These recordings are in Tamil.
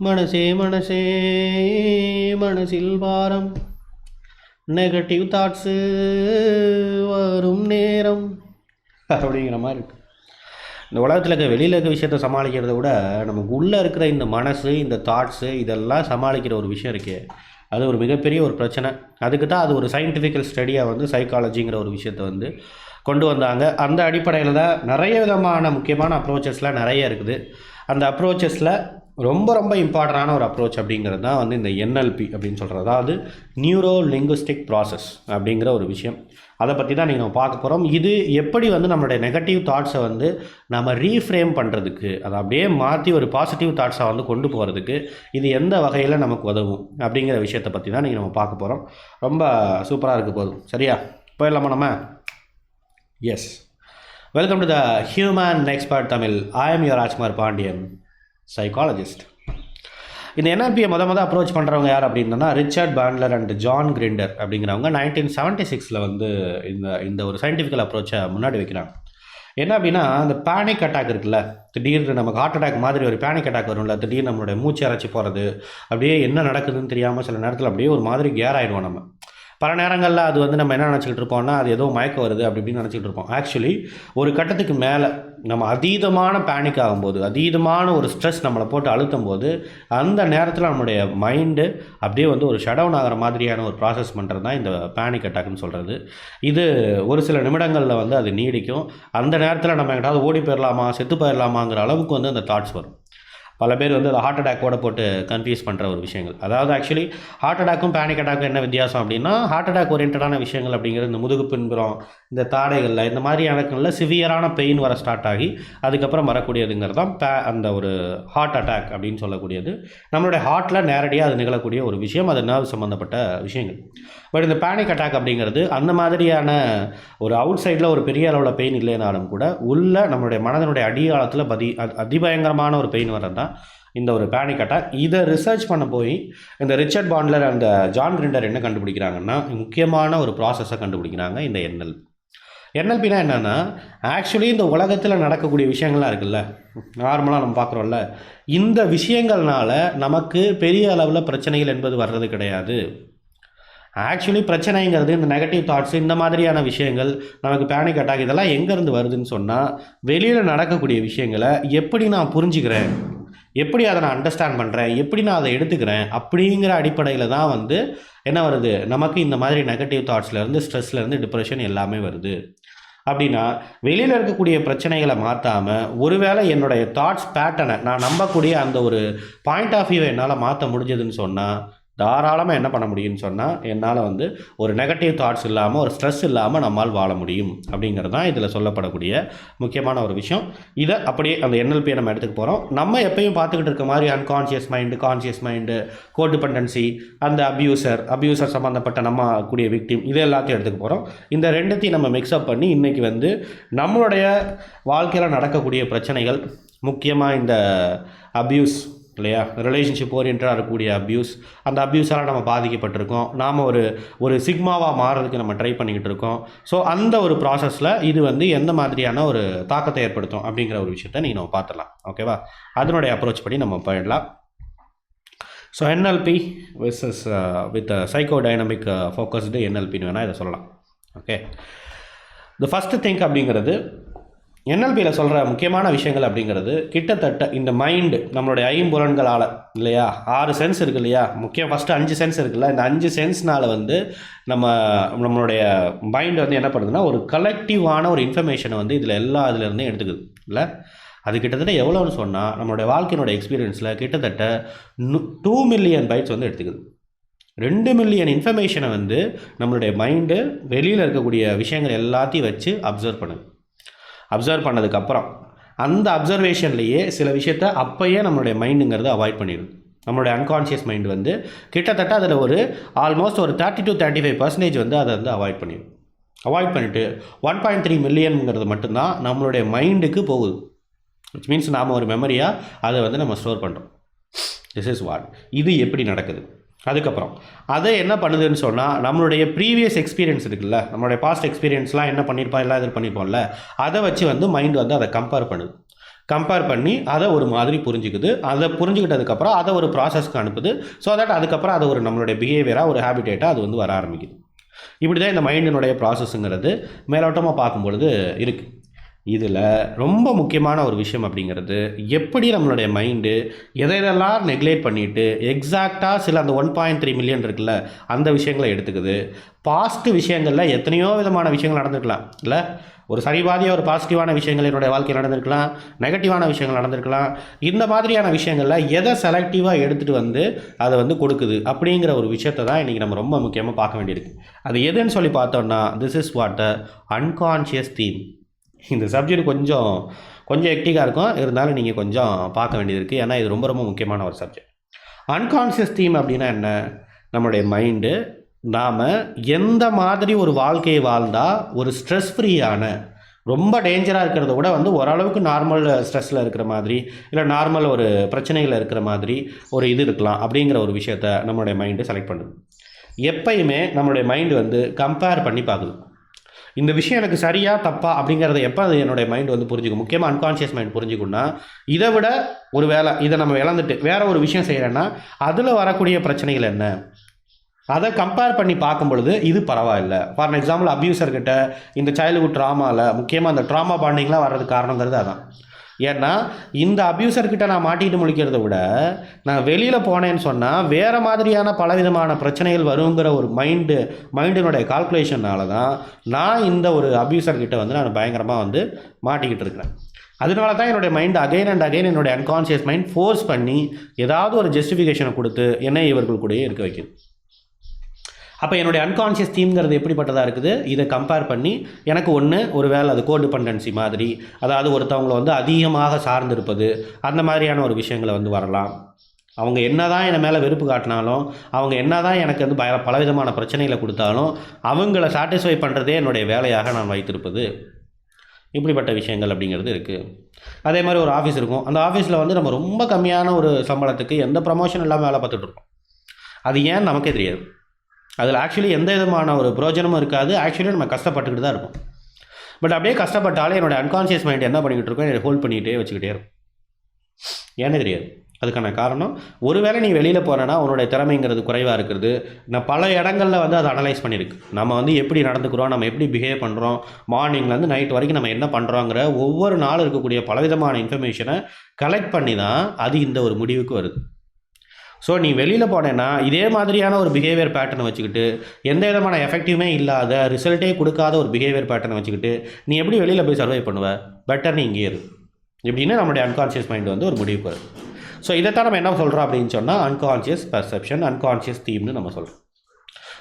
மனசே மனசே மனசில் பாரம். நெகட்டிவ் தாட்ஸு வரும் நேரம். அப்படிங்கிற மாதிரி இருக்குது இந்த உலகத்தில் இருக்க வெளியில் இருக்க விஷயத்த சமாளிக்கிறத விட நமக்கு உள்ளே இருக்கிற இந்த மனசு இந்த தாட்ஸு இதெல்லாம் சமாளிக்கிற ஒரு விஷயம் இருக்கே. அது ஒரு மிகப்பெரிய ஒரு பிரச்சனை. அதுக்கு தான் அது ஒரு சயின்டிஃபிக்கல் ஸ்டடியாக வந்து சைக்காலஜிங்கிற ஒரு விஷயத்தை வந்து கொண்டு வந்தாங்க. அந்த அடிப்படையில் தான் நிறைய விதமான முக்கியமான அப்ரோச்சஸ்லாம் நிறைய இருக்குது. அந்த அப்ரோச்சஸில் ரொம்ப ரொம்ப இம்பார்ட்டண்டான ஒரு அப்ரோச் அப்படிங்கிறது தான் வந்து இந்த என்எல்பி அப்படின்னு சொல்கிறது அதாவது நியூரோ லிங்குஸ்டிக் ப்ராசஸ் அப்படிங்கிற ஒரு விஷயம். அதை பற்றி தான் நீங்கள் பார்க்க போகிறோம் இது எப்படி வந்து நம்மளுடைய நெகட்டிவ் தாட்ஸை வந்து நம்ம ரீஃப்ரேம் பண்ணுறதுக்கு அதை அப்படியே மாற்றி ஒரு பாசிட்டிவ் தாட்ஸை வந்து கொண்டு போகிறதுக்கு இது எந்த வகையில் நமக்கு உதவும் அப்படிங்கிற விஷயத்தை பற்றி தான் நீங்கள் நம்ம பார்க்க போகிறோம் ரொம்ப சூப்பராக இருக்க போதும். சரியா? போயிடலாமா நம்ம? Yes welcome to the human expert Tamil I am your Rajkumar Pandian psychologist இந்த என்எல்பியை மொதல் மொதல் அப்ரோச் பண்ணுறவங்க யார் அப்படின்னா Richard Bandler and John Grinder அப்படிங்கிறவங்க நைன்டீன் செவன்ட்டி சிக்ஸில் வந்து இந்த இந்த ஒரு சயின்டிஃபிக்கல் அப்ரோச்சை முன்னாடி வைக்கிறாங்க. என்ன அப்படின்னா அந்த பேனிக் அட்டாக் இருக்குல்ல திடீர்னு நமக்கு ஹார்ட் அட்டாக் மாதிரி ஒரு பேனிக் அட்டாக் வரும்ல திடீர்னு நம்மளுடைய மூச்சு அரைச்சி போகிறது அப்படியே என்ன நடக்குதுன்னு தெரியாமல் சில நேரத்தில் அப்படியே ஒரு மாதிரி கேர் ஆகிடுவோம் நம்ம. பல நேரங்களில் அது வந்து நம்ம என்ன நினச்சிக்கிட்டு இருப்போம்னா அது ஏதோ மயக்கம் வருது அப்படி இப்படின்னு நினச்சிக்கிட்டு இருப்போம். ஆக்சுவலி ஒரு கட்டத்துக்கு மேலே நம்ம அதீதமான பேனிக் ஆகும்போது அதீதமான ஒரு ஸ்ட்ரெஸ் நம்மளை போட்டு அழுத்தும் போது அந்த நேரத்தில் நம்மளுடைய மைண்டு அப்படியே வந்து ஒரு ஷடவுன் ஆகிற மாதிரியான ஒரு ப்ராசஸ் பண்ணுறது தான் இந்த பேனிக் அட்டாக்னு சொல்கிறது இது ஒரு சில நிமிடங்களில் வந்து அது நீடிக்கும். அந்த நேரத்தில் நம்ம எங்கிட்டாவது ஓடி போயிடலாமா செத்து போயிடலாமாங்கிற அளவுக்கு வந்து அந்த தாட்ஸ் வரும். பல பேர் வந்து அதை ஹார்ட் அட்டாக்கோட போட்டு கன்ஃபியூஸ் பண்ணுற ஒரு விஷயங்கள். அதாவது ஆக்சுவலி ஹார்ட் அட்டாக்கும் பேனிக் அட்டாக்கும் என்ன வித்தியாசம் அப்படின்னா ஹார்ட் அட்டாக் ஓரியன்டான விஷயங்கள் அப்படிங்கிறது இந்த முதுகு பின்புறம் இந்த தாடைகளில் இந்த மாதிரி இடங்களில் சிவியரான பெயின் வர ஸ்டார்ட் ஆகி அதுக்கப்புறம் வரக்கூடியதுங்கிறது தான் பே அந்த ஒரு ஹார்ட் அட்டாக் அப்படின்னு சொல்லக்கூடியது. நம்மளுடைய ஹார்ட்டில் நேரடியாக அது நிகழக்கூடிய ஒரு விஷயம் அது நர்வ் சம்மந்தப்பட்ட விஷயங்கள். பட் இந்த பேனிக் அட்டாக் அப்படிங்கிறது அந்த மாதிரியான ஒரு அவுட் சைடில் ஒரு பெரிய அளவில் பெயின் இல்லைனாலும் கூட உள்ள நம்மளுடைய மனதனுடைய அடியாளத்தில் பதி அது அதிபயங்கரமான ஒரு பெயின் வர்றது தான் இந்த ஒரு பேனிக் அட்டாக். இதை ரிசர்ச் பண்ண போய் இந்த ரிச்சர்ட் பாண்ட்லர் அந்த ஜான் கிரிண்டர் என்ன கண்டுபிடிக்கிறாங்கன்னா முக்கியமான ஒரு ப்ராசஸை கண்டுபிடிக்கிறாங்க இந்த என்எல் என்எல்பினா என்னென்னா ஆக்சுவலி இந்த உலகத்தில் நடக்கக்கூடிய விஷயங்கள்லாம் இருக்குல்ல நார்மலாக நம்ம பார்க்குறோம்ல இந்த விஷயங்கள்னால நமக்கு பெரிய அளவில் பிரச்சனைகள் என்பது வர்றது கிடையாது. ஆக்சுவலி பிரச்சனைங்கிறது இந்த நெகட்டிவ் தாட்ஸ் இந்த மாதிரியான விஷயங்கள் நமக்கு பேனிக் அட்டாக் இதெல்லாம் எங்கேருந்து வருதுன்னு சொன்னால் வெளியில் நடக்கக்கூடிய விஷயங்களை எப்படி நான் புரிஞ்சுக்கிறேன்? எப்படி அதை நான் அண்டர்ஸ்டாண்ட் பண்ணுறேன் எப்படி நான் அதை எடுத்துக்கிறேன்? அப்படிங்கிற அடிப்படையில் தான் வந்து என்ன வருது? நமக்கு இந்த மாதிரி நெகட்டிவ் தாட்ஸ்லேருந்து ஸ்ட்ரெஸ்லேருந்து டிப்ரெஷன் எல்லாமே வருது. அப்படின்னா வெளியில் இருக்கக்கூடிய பிரச்சனைகளை மாற்றாமல் ஒருவேளை என்னுடைய தாட்ஸ் பேட்டர்னை நான் நம்பக்கூடிய அந்த ஒரு பாயிண்ட் ஆஃப் வியூவை என்னால் மாற்ற முடிஞ்சதுன்னு சொன்னால் தாராளமாக என்ன பண்ண முடியும்னு சொன்னால் என்னால் வந்து ஒரு நெகட்டிவ் தாட்ஸ் இல்லாமல் ஒரு ஸ்ட்ரெஸ் இல்லாமல் நம்மால் வாழ முடியும். அப்படிங்கிறது தான் இதில் சொல்லப்படக்கூடிய முக்கியமான ஒரு விஷயம். இதை அப்படியே அந்த என்எல்பியை நம்ம எடுத்துக்க போகிறோம் நம்ம எப்பயும் பார்த்துக்கிட்டு இருக்க மாதிரி unconscious mind conscious mind codependency அந்த அப்யூசர் அப்யூசர் சம்மந்தப்பட்ட நம்ம கூடிய விக்டிம் இது எல்லாத்தையும் எடுத்துக்க போகிறோம் இந்த ரெண்டுத்தையும் நம்ம மிக்ஸ்அப் பண்ணி இன்றைக்கி வந்து நம்மளுடைய வாழ்க்கையில் நடக்கக்கூடிய பிரச்சனைகள் முக்கியமாக இந்த அப்யூஸ் இல்லையா? ரிலேஷன்ஷிப் ஓரியன்டாக இருக்கக்கூடிய அப்யூஸ் அந்த அப்யூஸால் நம்ம பாதிக்கப்பட்டிருக்கோம். நாம் ஒரு ஒரு சிக்மாவாக மாறுறதுக்கு நம்ம ட்ரை பண்ணிக்கிட்டு இருக்கோம். ஸோ அந்த ஒரு ப்ராசஸில் இது வந்து எந்த மாதிரியான ஒரு தாக்கத்தை ஏற்படுத்தும் அப்படிங்கிற ஒரு விஷயத்த நீங்கள் நம்ம பார்த்துடலாம். ஓகேவா அதனுடைய அப்ரோச் படி நம்ம போயிடலாம். So NLP versus with psycho dynamic focused என்எல்பின்னு வேணால் இதை சொல்லலாம். ஓகே த ஃபஸ்ட்டு திங்க் அப்படிங்கிறது என்எல்பியில் சொல்கிற முக்கியமான விஷயங்கள் அப்படிங்கிறது கிட்டத்தட்ட இந்த மைண்டு நம்மளுடைய ஐம்புலன்களால் இல்லையா? ஆறு சென்ஸ் இருக்கு இல்லையா? முக்கியம் ஃபஸ்ட்டு அஞ்சு சென்ஸ் இருக்குல்ல. இந்த அஞ்சு சென்ஸ்னால் வந்து நம்ம நம்மளுடைய மைண்ட் வந்து என்ன பண்ணுதுன்னா ஒரு கலெக்டிவான ஒரு இன்ஃபர்மேஷனை வந்து இதில் எல்லா இதுலேருந்தும் எடுத்துக்குது இல்லை? அது கிட்டத்தட்ட எவ்வளோன்னு சொன்னால் நம்மளுடைய வாழ்க்கையினுடைய எக்ஸ்பீரியன்ஸில் கிட்டத்தட்ட டூ மில்லியன் பைட்ஸ் வந்து எடுத்துக்குது. ரெண்டு மில்லியன் இன்ஃபர்மேஷனை வந்து நம்மளுடைய மைண்டு வெளியில் இருக்கக்கூடிய விஷயங்கள் எல்லாத்தையும் வச்சு அப்சர்வ் பண்ணுது. அப்சர்வ் பண்ணதுக்கப்புறம் அந்த அப்சர்வேஷன்லேயே சில விஷயத்த அப்போயே நம்மளுடைய மைண்டுங்கிறது அவாய்ட் பண்ணிடும் நம்மளுடைய அன்கான்ஷியஸ் மைண்ட் வந்து கிட்டத்தட்ட அதில் ஒரு ஆல்மோஸ்ட் ஒரு thirty to thirty five percentage வந்து அதை வந்து அவாய்ட் பண்ணிடும் அவாய்ட் பண்ணிவிட்டு ஒன் பாயிண்ட் த்ரீ மில்லியனுங்கிறது மட்டும்தான் நம்மளுடைய மைண்டுக்கு போகுது. விச் மீன்ஸ் நாம் ஒரு மெமரியாக அதை வந்து நம்ம ஸ்டோர் பண்ணுறோம் திஸ் இஸ் வாட் இது எப்படி நடக்குது? அதுக்கப்புறம். அதை என்ன பண்ணுதுன்னு சொன்னால் நம்மளுடைய ப்ரீவியஸ் எக்ஸ்பீரியன்ஸ் இருக்குல்ல நம்மளுடைய பாஸ்ட் எக்ஸ்பீரியன்ஸ்லாம் என்ன பண்ணியிருப்போம் எல்லாம் இது பண்ணியிருப்போம்ல அதை வச்சு வந்து மைண்ட் வந்து அதை கம்பேர் பண்ணுது. கம்பேர் பண்ணி அதை ஒரு மாதிரி புரிஞ்சுக்குது. அதை புரிஞ்சுக்கிட்டதுக்கப்புறம் அதை ஒரு ப்ராசஸ்க்கு அனுப்புது. ஸோ தட் அதுக்கப்புறம் அதை ஒரு நம்மளுடைய பிஹேவியராக ஒரு ஹேபிட்டேட்டாக அது வந்து வர ஆரம்பிக்குது. இப்படி தான் இந்த மைண்டினுடைய ப்ராசஸ்ஸுங்கிறது மேலோட்டமாக பார்க்கும்பொழுது இருக்குது இதில் ரொம்ப முக்கியமான ஒரு விஷயம் அப்படிங்கிறது எப்படி நம்மளுடைய மைண்டு எதை எதெல்லாம் நெக்லேட் பண்ணிவிட்டு எக்ஸாக்டாக சில அந்த ஒன் பாயிண்ட் த்ரீ மில்லியன் இருக்குல்ல அந்த விஷயங்களை எடுத்துக்குது. பாஸ்ட் விஷயங்களில் எத்தனையோ விதமான விஷயங்கள் நடந்திருக்கலாம். இல்லை? ஒரு சரிபாதிய ஒரு பாசிட்டிவான விஷயங்கள் என்னுடைய வாழ்க்கையில் நடந்திருக்கலாம் நெகட்டிவான விஷயங்கள் நடந்திருக்கலாம். இந்த மாதிரியான விஷயங்களில் எதை செலக்டிவாக எடுத்துகிட்டு வந்து அதை வந்து கொடுக்குது அப்படிங்கிற ஒரு விஷயத்தை தான் இன்றைக்கி நம்ம ரொம்ப முக்கியமாக பார்க்க வேண்டியிருக்கு. அது எதுன்னு சொல்லி பார்த்தோம்னா this is what a unconscious theme இந்த சப்ஜெக்ட் கொஞ்சம் கொஞ்சம் எக்டிக்காக இருக்கும். இருந்தாலும் நீங்கள் கொஞ்சம் பார்க்க வேண்டியது இருக்குது ஏன்னா இது ரொம்ப ரொம்ப முக்கியமான ஒரு சப்ஜெக்ட் அன்கான்ஷியஸ் தீம் அப்படின்னா என்ன? நம்மளுடைய மைண்டு நாம் எந்த மாதிரி ஒரு வாழ்க்கையை வாழ்ந்தால் ஒரு ஸ்ட்ரெஸ் ஃப்ரீயான ரொம்ப டேஞ்சராக இருக்கிறத விட வந்து ஓரளவுக்கு நார்மல் ஸ்ட்ரெஸ்ஸில் இருக்கிற மாதிரி இல்லை நார்மல் ஒரு பிரச்சனையில் இருக்கிற மாதிரி ஒரு இது இருக்கலாம் அப்படிங்கிற ஒரு விஷயத்த நம்மளுடைய மைண்டு செலக்ட் பண்ணுது. எப்பயுமே நம்மளுடைய மைண்டு வந்து கம்பேர் பண்ணி பார்க்குது. இந்த விஷயம் எனக்கு சரியா தப்பா அப்படிங்கிறத எப்போ அது என்னுடைய மைண்ட் வந்து புரிஞ்சுக்கும்? முக்கியமாக அன்கான்ஷியஸ் மைண்ட் புரிஞ்சுக்கும்னா இதை விட ஒரு வேலை இதை நம்ம இழந்துட்டு வேற ஒரு விஷயம் செய்கிறேன்னா அதில் வரக்கூடிய பிரச்சனைகள் என்ன? அதை கம்பேர் பண்ணி பார்க்கும் பொழுது இது பரவாயில்ல. ஃபார் எக்ஸாம்பிள் அப்யூசர்கிட்ட இந்த சைல்டுஹுட் ட்ராமாவில் முக்கியமாக அந்த ட்ராமா பாண்டிங்லாம் வர்றது காரணங்கிறது அதான். ஏன்னா இந்த அப்யூசர்கிட்ட நான் மாட்டிட்டு முழிக்கிறத விட நான் வெளியில் போனேன்னு சொன்னால் வேறு மாதிரியான பலவிதமான பிரச்சனைகள் வருங்கிற ஒரு மைண்டு மைண்டினுடைய கால்குலேஷனால தான் நான் இந்த ஒரு அப்யூசர்கிட்ட வந்து நான் பயங்கரமாக வந்து மாட்டிக்கிட்டு இருக்கிறேன். அதனால தான் என்னுடைய மைண்ட் அகைன் அண்ட் அகைன் என்னுடைய அன்கான்ஷியஸ் மைண்ட் ஃபோர்ஸ் பண்ணி ஏதாவது ஒரு ஜஸ்டிஃபிகேஷனை கொடுத்து என்னை இவர்கள் கூடயே இருக்க வைக்குது அப்போ என்னுடைய அன்கான்ஷியஸ் தீம்ங்கிறது எப்படிப்பட்டதாக இருக்குது? இதை கம்பேர் பண்ணி எனக்கு ஒன்று ஒரு வேலை அது கோட் டிபெண்டன்சி மாதிரி அதாவது ஒருத்தவங்களை வந்து அதிகமாக சார்ந்திருப்பது அந்த மாதிரியான ஒரு விஷயங்களை வந்து வரலாம். அவங்க என்ன தான் என் மேலே வெறுப்பு காட்டினாலும் அவங்க என்ன தான் எனக்கு வந்து பல பலவிதமான பிரச்சனைகளை கொடுத்தாலும் அவங்கள சாட்டிஸ்ஃபை பண்ணுறதே என்னுடைய வேலையாக நான் வைத்திருப்பது. இப்படிப்பட்ட விஷயங்கள் அப்படிங்கிறது இருக்குது அதே மாதிரி ஒரு ஆஃபீஸ் இருக்கும். அந்த ஆஃபீஸில் வந்து நம்ம ரொம்ப கம்மியான ஒரு சம்பளத்துக்கு எந்த ப்ரமோஷன் இல்லாமல் வேலை பார்த்துட்ருக்கோம் அது ஏன் நமக்கே தெரியாது. அதில் ஆக்சுவலி எந்த விதமான ஒரு பிரயோஜனமும் இருக்காது. ஆக்சுவலி நம்ம கஷ்டப்பட்டுக்கிட்டு தான் இருப்போம். பட் அப்படியே கஷ்டப்பட்டாலே என்னோடய அன்கான்ஷியஸ் மைண்ட் என்ன பண்ணிக்கிட்டு இருக்கோம் என்னை ஹோல்ட் பண்ணிக்கிட்டே வச்சுக்கிட்டே இருக்கும். ஏன்னு தெரியாது. அதுக்கான காரணம் ஒருவேளை நீ வெளியில் போனேன்னா உன்னோட திறமைங்கிறது குறைவாக இருக்கிறது. நான் பல இடங்களில் வந்து அதை அனலைஸ் பண்ணியிருக்கு நம்ம வந்து எப்படி நடந்துக்கிறோம் நம்ம எப்படி பிஹேவ் பண்ணுறோம் மார்னிங்லேருந்து நைட் வரைக்கும் நம்ம என்ன பண்ணுறோங்கிற ஒவ்வொரு நாளும் இருக்கக்கூடிய பலவிதமான இன்ஃபர்மேஷனை கலெக்ட் பண்ணி தான் அது இந்த ஒரு முடிவுக்கு வருது. ஸோ நீ வெளியில் போனேன்னா இதே மாதிரியான ஒரு பிஹேவியர் பேட்டர்னை வச்சுக்கிட்டு எந்த விதமான எஃபெக்டிவுமே இல்லாத ரிசல்ட்டே கொடுக்காத ஒரு பிஹேவியர் பேட்டர்னை வச்சுக்கிட்டு நீ எப்படி வெளியில் போய் சர்வை பண்ணுவ? பெட்டர் நீ இங்கே இரு. இப்படின்னு நம்மளுடைய அன்கான்ஷியஸ் மைண்ட் வந்து ஒரு முடிவுக்கு வருது. ஸோ இதைத்தான் நம்ம என்ன சொல்கிறோம் அப்படின்னு சொன்னால் அன்கான்ஷியஸ் பர்செப்ஷன் அன்கான்ஷியஸ் தீம்னு நம்ம சொல்கிறோம்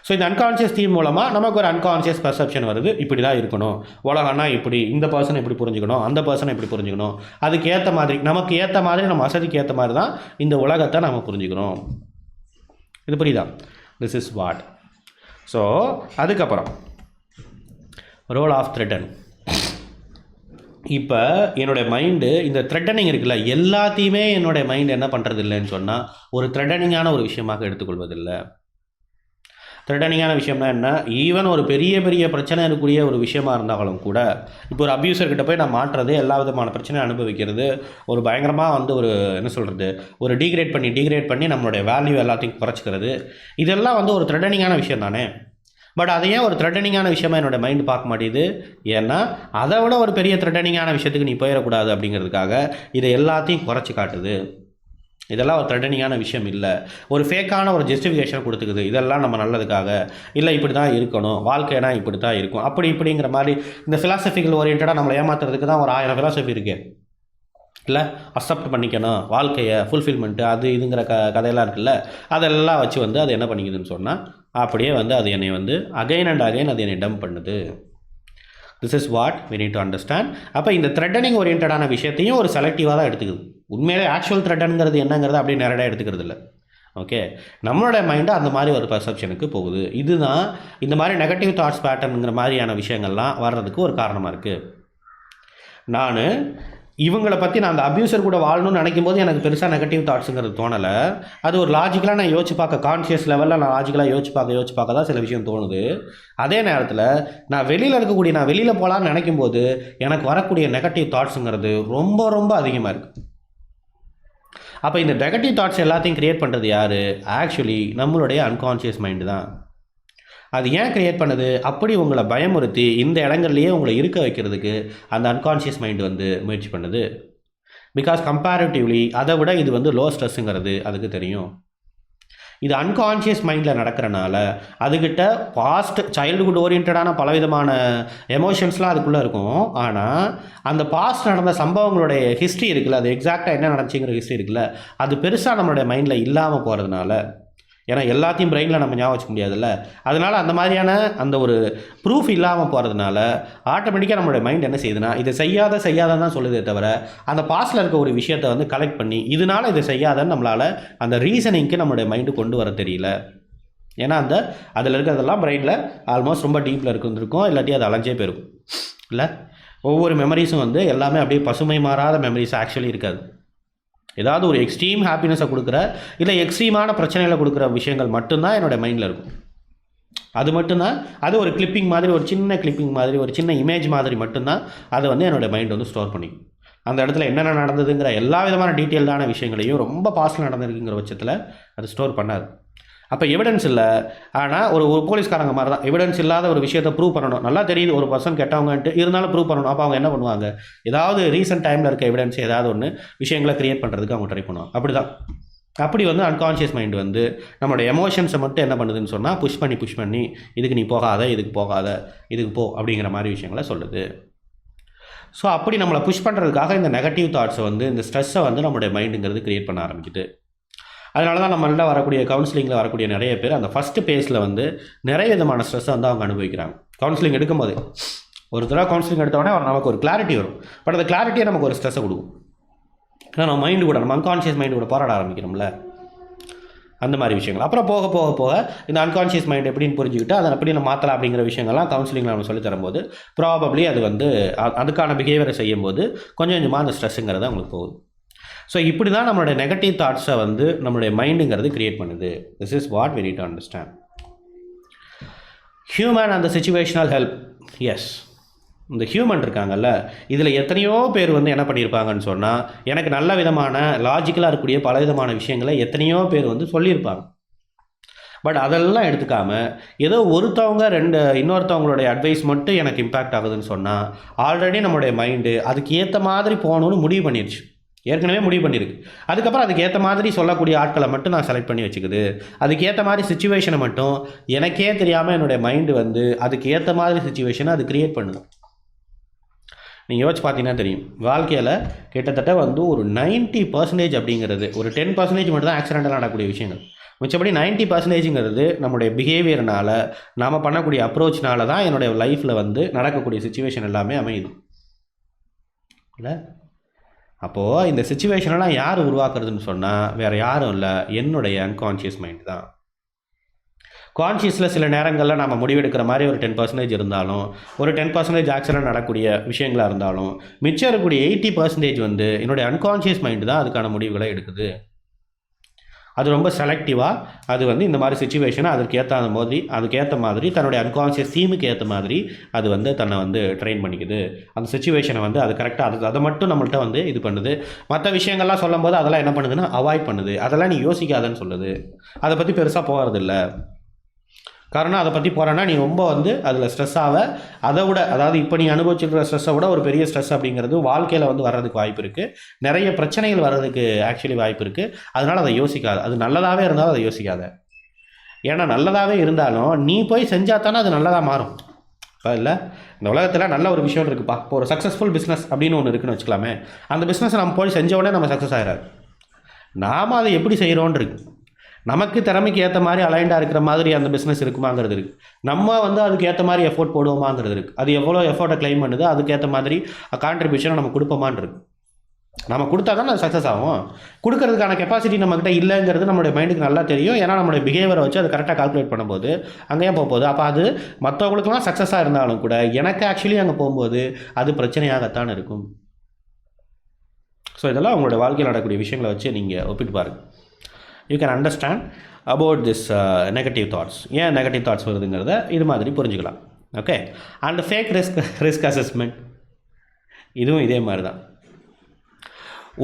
ஸோ இந்த அன்கான்ஷியஸ் தீம் மூலமாக நமக்கு ஒரு அன்கான்ஷியஸ் பர்செப்ஷன் வருது. இப்படி தான் இருக்கணும். உலகம்னா இப்படி இந்த பர்சனை இப்படி புரிஞ்சுக்கணும் அந்த பர்சனை இப்படி புரிஞ்சுக்கணும். அதுக்கு ஏற்ற மாதிரி நமக்கு ஏற்ற மாதிரி நம்ம வசதிக்கு ஏற்ற மாதிரி தான் இந்த உலகத்தை நம்ம புரிஞ்சுக்கணும். இது புரியுதா? திஸ் இஸ் வாட் ஸோ அதுக்கப்புறம் ரோல் ஆஃப் த்ரெட்டன் இப்போ என்னுடைய மைண்டு இந்த த்ரெட்டனிங் இருக்குல்ல எல்லாத்தையுமே என்னுடைய மைண்ட் என்ன பண்ணுறது இல்லைன்னு சொன்னால் ஒரு த்ரெட்டனிங்கான ஒரு விஷயமாக எடுத்துக்கொள்வதில்லை. த்ரெட்டனிங்கான விஷயம்னா என்ன? ஈவன் ஒரு பெரிய பெரிய பிரச்சனை இருக்கக்கூடிய ஒரு விஷயமா இருந்தாலும் கூட இப்போ ஒரு அப்யூசர்கிட்ட போய் நான் மாட்டுறது எல்லா விதமான பிரச்சனையும் அனுபவிக்கிறது ஒரு பயங்கரமாக வந்து ஒரு என்ன சொல்கிறது ஒரு டீக்ரேட் பண்ணி டீக்ரேட் பண்ணி நம்மளுடைய வேல்யூ எல்லாத்தையும் குறைச்சிக்கிறது. இதெல்லாம் வந்து ஒரு த்ரெட்டனிங்கான விஷயம் தானே? பட் அதை ஏன் ஒரு த்ரெட்டனிங்கான விஷயமா என்னோட மைண்ட் பார்க்க மாட்டேது ஏன்னா அதை விட ஒரு பெரிய த்ரெட்டனிங்கான விஷயத்துக்கு நீ போயிடக்கூடாது அப்படிங்கிறதுக்காக இதை எல்லாத்தையும் குறைச்சி காட்டுது. இதெல்லாம் ஒரு த்ரெட்டனிங்கான விஷயம் இல்லை. ஒரு ஃபேக்கான ஒரு ஜஸ்டிஃபிகேஷன் கொடுத்துக்குது. இதெல்லாம் நம்ம நல்லதுக்காக. இல்லை இப்படி தான் இருக்கணும். வாழ்க்கைனா இப்படி தான் இருக்கும். அப்படி இப்படிங்கிற மாதிரி இந்த ஃபிலாசபிக்கல் ஓரியன்டாக நம்மளை ஏமாத்துறதுக்கு தான் ஒரு ஆயிரம் ஃபிலாசபி இருக்கு. இல்லை அக்செப்ட் பண்ணிக்கணும். வாழ்க்கையை ஃபுல்ஃபில்மெண்ட்டு அது இதுங்கிற க கதையெல்லாம் இருக்குல்ல. அதெல்லாம் வச்சு வந்து அது என்ன பண்ணிக்குதுன்னு சொன்னால் அப்படியே வந்து அது என்னை வந்து அகைன் அண்ட் அகைன் அது என்னை டம்ப் பண்ணுது. This is what we need to understand அப்போ இந்த த்ரெட்டனிங் ஓரியன்டான விஷயத்தையும் ஒரு செலக்டிவாக தான் எடுத்துக்குது. உண்மையிலே ஆக்சுவல் த்ரெட்டனுங்கிறது என்னங்கிறத அப்படியே நேரடியாக எடுத்துக்கிறது இல்லை. ஓகே நம்மளோட மைண்டு அந்த மாதிரி ஒரு பர்செப்ஷனுக்கு போகுது. இதுதான் இந்த மாதிரி நெகட்டிவ் தாட்ஸ் பேட்டர்னுங்கிற மாதிரியான விஷயங்கள்லாம் வர்றதுக்கு ஒரு காரணமாக இருக்குது நான் இவங்களை பற்றி நான் அந்த அப்யூசர் கூட வாழணும்னு நினைக்கும் போது எனக்கு பெருசாக நெகட்டிவ் தாட்ஸுங்கிறது தோணலை. அது ஒரு லாஜிக்கலாக நான் யோசிச்சு பார்க்க கான்ஷியஸ் லெவலில் நான் லாஜிக்கலாக யோசிச்சு பார்க்க யோசிச்சு பார்க்க தான் சில விஷயம் தோணுது. அதே நேரத்தில் நான் வெளியில் இருக்கக்கூடிய நான் வெளியில் போகலான்னு நினைக்கும் போது எனக்கு வரக்கூடிய நெகட்டிவ் தாட்ஸுங்கிறது ரொம்ப ரொம்ப அதிகமாக இருக்குது அப்போ இந்த நெகட்டிவ் தாட்ஸ் எல்லாத்தையும் க்ரியேட் பண்ணுறது யார்? ஆக்சுவலி நம்மளுடைய அன்கான்ஷியஸ் மைண்டு தான். அது ஏன் க்ரியேட் பண்ணுது? அப்படி உங்களை பயமுறுத்தி இந்த இடங்கள்லையே உங்களை இருக்க வைக்கிறதுக்கு அந்த அன்கான்ஷியஸ் மைண்டு வந்து முயற்சி பண்ணுது. பிகாஸ் கம்பேரிட்டிவ்லி அதை விட இது வந்து லோ ஸ்ட்ரெஸ்ஸுங்கிறது அதுக்கு தெரியும். இது அன்கான்ஷியஸ் மைண்டில் நடக்கிறனால அதுக்கிட்ட பாஸ்ட் சைல்டுஹுட் ஓரியன்டான பலவிதமான எமோஷன்ஸ்லாம் அதுக்குள்ளே இருக்கும். ஆனால் அந்த பாஸ்ட் நடந்த சம்பவங்களுடைய ஹிஸ்ட்ரி இருக்குல்ல அது எக்ஸாக்டாக என்ன நடந்துச்சுங்கிற ஹிஸ்ட்ரி இருக்குல்ல அது பெருசாக நம்மளுடைய மைண்டில் இல்லாமல் போகிறதுனால ஏன்னா எல்லாத்தையும் பிரெயினில் நம்ம ஞாபகம் வச்சுக்க முடியாதுல்ல. அதனால் அந்த மாதிரியான அந்த ஒரு ப்ரூஃப் இல்லாமல் போகிறதுனால ஆட்டோமேட்டிக்காக நம்மளுடைய மைண்ட் என்ன செய்யுதுன்னா இதை செய்யாத செய்யாதன்னு தான் சொல்லுதே தவிர அந்த பாஸ்டில் இருக்க ஒரு விஷயத்தை வந்து கலெக்ட் பண்ணி இதனால் இதை செய்யாதன்னு நம்மளால் அந்த ரீசனிங்க்கு நம்மளுடைய மைண்டு கொண்டு வர தெரியல. ஏன்னா அந்த அதில் இருக்கிறதெல்லாம் பிரெயினில் ஆல்மோஸ்ட் ரொம்ப டீப்பில் இருக்குந்துருக்கும் இல்லாட்டி அது அலைஞ்சே போயிருக்கும். இல்லை? ஒவ்வொரு மெமரிஸும் வந்து எல்லாமே அப்படியே பசுமை மாறாத மெமரிஸ் ஆக்சுவலி இருக்காது. ஏதாவது ஒரு எக்ஸ்ட்ரீம் ஹாப்பினஸை கொடுக்குற இல்லை எக்ஸ்ட்ரீமான பிரச்சனைகளை கொடுக்குற விஷயங்கள் மட்டும்தான் என்னோட மைண்டில் இருக்கும். அது மட்டும்தான் அது ஒரு கிளிப்பிங் மாதிரி ஒரு சின்ன கிளிப்பிங் மாதிரி ஒரு சின்ன இமேஜ் மாதிரி மட்டும்தான் அதை வந்து என்னோடய மைண்ட் வந்து ஸ்டோர் பண்ணிக்கும். அந்த இடத்துல என்னென்ன நடந்ததுங்கிற எல்லா விதமான டீட்டெயில்டான விஷயங்களையும் ரொம்ப பாஸ்டில் நடந்திருக்குங்கிற பட்சத்தில் அது ஸ்டோர் பண்ணாது. அப்போ எவிடன்ஸ் இல்லை. ஆனால் ஒரு ஒரு போலீஸ்காரங்க மாதிரி தான் எவிடன்ஸ் இல்லாத ஒரு விஷயத்தை ப்ரூவ் பண்ணணும். நல்லா தெரியுது ஒரு பர்சன் கெட்டவங்கன்ட்டு. இருந்தாலும் ப்ரூவ் பண்ணணும். அப்போ அவங்க என்ன பண்ணுவாங்க? ஏதாவது ரீசெண்ட் டைமில் இருக்க எவிடன்ஸ் ஏதாவது ஒன்று விஷயங்களை க்ரியேட் பண்ணுறதுக்கு அவங்க ட்ரை பண்ணுவாங்க. அப்படி தான் அப்படி வந்து அன்கான்ஷியஸ் மைண்ட் வந்து நம்மளோட எமோஷன்ஸை மட்டும் என்ன பண்ணுதுன்னு சொன்னால் புஷ் பண்ணி புஷ் பண்ணி இதுக்கு நீ போகாத இதுக்கு போகாத இதுக்கு போ அப்படிங்கிற மாதிரி விஷயங்களை சொல்லுது. ஸோ அப்படி நம்மளை புஷ் பண்ணுறதுக்காக இந்த நெகட்டிவ் தாட்ஸை வந்து இந்த ஸ்ட்ரெஸ்ஸை வந்து நம்மளுடைய மைண்டுங்கிறது க்ரியேட் பண்ண ஆரம்பிக்குது. அதனால தான் நம்மள்ட்ட வரக்கூடிய கவுன்சிலிங்கில் வரக்கூடிய நிறைய பேர் அந்த ஃபஸ்ட்டு பேஸில் வந்து நிறைய விதமான ஸ்ட்ரெஸ்ஸை வந்து அவங்க அனுபவிக்கிறாங்க. கவுன்சிலிங் எடுக்கும்போது ஒரு தடவை கவுன்சிலிங் எடுத்தோடனே நமக்கு ஒரு கிளாரிட்டி வரும். பட் அந்த கிளாரிட்டியை நமக்கு ஒரு ஸ்ட்ரெஸ்ஸை கொடுக்கும். ஏன்னா நம்ம மைண்டு கூட நம்ம அன்கான்ஷியஸ் மைண்டு கூட போராட ஆரம்பிக்கிறோம்ல. அந்த மாதிரி விஷயங்கள். அப்புறம் போக போக போக இந்த அன்கான்ஷியஸ் மைண்ட் எப்படின்னு புரிஞ்சுக்கிட்டு அதை எப்படி நம்ம மாற்றலாம் அப்படிங்கிற விஷயங்கள்லாம் கவுன்சிலிங்கில் நம்ம சொல்லி தரும்போது ப்ராபப்ளி அது வந்து அதுக்கான பிஹேவியரை செய்யும்போது கொஞ்சம் கொஞ்சமாக அந்த ஸ்ட்ரெஸ்ஸுங்கிறது அவங்களுக்கு போகுது. ஸோ இப்படி தான் நம்மளுடைய நெகட்டிவ் தாட்ஸை வந்து நம்மளுடைய மைண்டுங்கிறது கிரியேட் பண்ணுது. This is what we need to understand human அந்த சுச்சுவேஷனல் ஹெல்ப் எஸ் இந்த ஹியூமன் இருக்காங்கல்ல இதில் எத்தனையோ பேர் வந்து என்ன பண்ணியிருப்பாங்கன்னு சொன்னால் எனக்கு நல்ல விதமான லாஜிக்கலாக இருக்கக்கூடிய பல விதமான விஷயங்களை எத்தனையோ பேர் வந்து சொல்லியிருப்பாங்க. பட் அதெல்லாம் எடுத்துக்காம ஏதோ ஒருத்தவங்க ரெண்டு இன்னொருத்தவங்களுடைய அட்வைஸ் மட்டும் எனக்கு இம்பேக்ட் ஆகுதுன்னு சொன்னால் ஆல்ரெடி நம்மளுடைய மைண்டு அதுக்கு ஏற்ற மாதிரி போகணுன்னு முடிவு பண்ணிடுச்சு ஏற்கனவே முடிவு பண்ணியிருக்கு. அதுக்கப்புறம் அதுக்கு ஏற்ற மாதிரி சொல்லக்கூடிய ஆட்களை மட்டும் நான் செலக்ட் பண்ணி வச்சுக்குது. அதுக்கு ஏற்ற மாதிரி சுச்சுவேஷனை மட்டும் எனக்கே தெரியாமல் என்னுடைய மைண்டு வந்து அதுக்கு ஏற்ற மாதிரி சுச்சுவேஷனை அது கிரியேட் பண்ணுது நீங்கள் யோசிச்சு பார்த்தீங்கன்னா தெரியும். வாழ்க்கையில் கிட்டத்தட்ட வந்து ஒரு 90% பர்சன்டேஜ் அப்படிங்கிறது ஒரு டென் பர்சன்டேஜ் மட்டும் தான் ஆக்சிடென்டலாக நடக்கூடிய விஷயங்கள். மிச்சப்படி நைன்ட்டி பர்சன்டேஜுங்கிறது நம்முடைய பிஹேவியர்னால் நாம் பண்ணக்கூடிய அப்ரோச்னால தான் என்னுடைய லைஃப்பில் வந்து நடக்கக்கூடிய சுச்சுவேஷன் எல்லாமே அமையுது. இல்லை? அப்போது இந்த சுச்சுவேஷனெல்லாம் யார் உருவாக்குறதுன்னு சொன்னால் வேறு யாரும் இல்லை. என்னுடைய அன்கான்ஷியஸ் மைண்ட் தான். கான்ஷியஸில் சில நேரங்களில் நம்ம முடிவெடுக்கிற மாதிரி ஒரு டென் பர்சன்டேஜ் இருந்தாலும் ஒரு டென் பர்சன்டேஜ் ஆக்சிடென்ட் நடக்கக்கூடிய விஷயங்களாக இருந்தாலும் மிச்சம் இருக்கக்கூடிய எயிட்டி பர்சன்டேஜ் வந்து என்னுடைய அன்கான்ஷியஸ் மைண்டு தான் அதுக்கான முடிவுகளை எடுக்குது. அது ரொம்ப செலக்டிவாக அது வந்து இந்த மாதிரி சுச்சுவேஷனை அதற்கு ஏற்ற மாதிரி அதுக்கேற்ற மாதிரி தன்னுடைய அன்கான்ஷியஸ் தீமுக்கு ஏற்ற மாதிரி அது வந்து தன்னை வந்து ட்ரெயின் பண்ணிக்குது. அந்த சுச்சுவேஷனை வந்து அது கரெக்டாக அது அதை மட்டும் நம்மள்ட்ட வந்து இது பண்ணுது. மற்ற விஷயங்கள்லாம் சொல்லும்போது அதெல்லாம் என்ன பண்ணுதுன்னா அவாய்ட் பண்ணுது. அதெல்லாம் நீ யோசிக்காதன்னு சொல்லுது. அதை பற்றி பெருசாக போகிறதில்ல காரணம் அதை பற்றி போகிறேன்னா நீ ரொம்ப வந்து அதில் ஸ்ட்ரெஸ் ஆக அதை விட அதாவது இப்போ நீ அனுபவிச்சிருக்கிற ஸ்ட்ரெஸ்ஸை விட ஒரு பெரிய ஸ்ட்ரெஸ் அப்படிங்கிறது வாழ்க்கையில் வந்து வர்றதுக்கு வாய்ப்பு இருக்குது நிறைய பிரச்சனைகள் வர்றதுக்கு ஆக்சுவலி வாய்ப்பு இருக்குது அதனால் அதை யோசிக்காத. அது நல்லதாகவே இருந்தாலும் அதை யோசிக்காத. ஏன்னா நல்லதாகவே இருந்தாலும் நீ போய் செஞ்சால் தானே அது நல்லதாக மாறும். இப்போ இல்லை. இந்த உலகத்தில் நல்ல ஒரு விஷயம் இருக்குப்பா. இப்போ ஒரு சக்ஸஸ்ஃபுல் பிஸ்னஸ் அப்படின்னு ஒன்று இருக்குன்னு வச்சுக்கலாமே. அந்த பிஸ்னஸை நம்ம போய் செஞ்ச உடனே நம்ம சக்ஸஸ் ஆகிறாரு நாம் அதை எப்படி செய்கிறோன்னு இருக்கு நமக்கு திறமைக்கு ஏற்ற மாதிரி அலைண்டாக இருக்கிற மாதிரி அந்த பிஸ்னஸ் இருக்குமாங்கிறது இருக்குது நம்ம வந்து அதுக்கு ஏற்ற மாதிரி எஃபோர்ட் போடுவோமாங்கிறது இருக்குது அது எவ்வளோ எஃபோர்ட்டை க்ளைம் பண்ணுது அதுக்கேற்ற மாதிரி கான்ட்ரிபியூஷனை நம்ம கொடுப்போமான்னு இருக்குது நம்ம கொடுத்தா தான் அது சக்ஸஸ் ஆகும். கொடுக்கறதுக்கான கெப்பாசிட்டி நம்மக்கிட்ட இல்லைங்கிறது நம்மளுடைய மைண்டுக்கு நல்லா தெரியும். ஏன்னா நம்மளுடைய பிஹேவியரை வச்சு அது கரெக்டாக கால்குலேட் பண்ணும்போது அங்கேயே போகும்போது போக போகுது அப்போ அது மற்றவங்களுக்குலாம் சக்ஸஸாக இருந்தாலும் கூட எனக்கு ஆக்சுவலி அங்கே போகும்போது அது பிரச்சனையாகத்தான் இருக்கும். ஸோ இதெல்லாம் உங்களோட வாழ்க்கையில் நடக்கக்கூடிய விஷயங்களை வச்சு நீங்கள் ஒப்பிட்டு பாருங்கள் you can understand about this negative thoughts ஏன் நெகட்டிவ் தாட்ஸ் வருதுங்கிறத இது மாதிரி புரிஞ்சுக்கலாம். Okay and fake risk risk assessment இதுவும் இதே மாதிரி தான்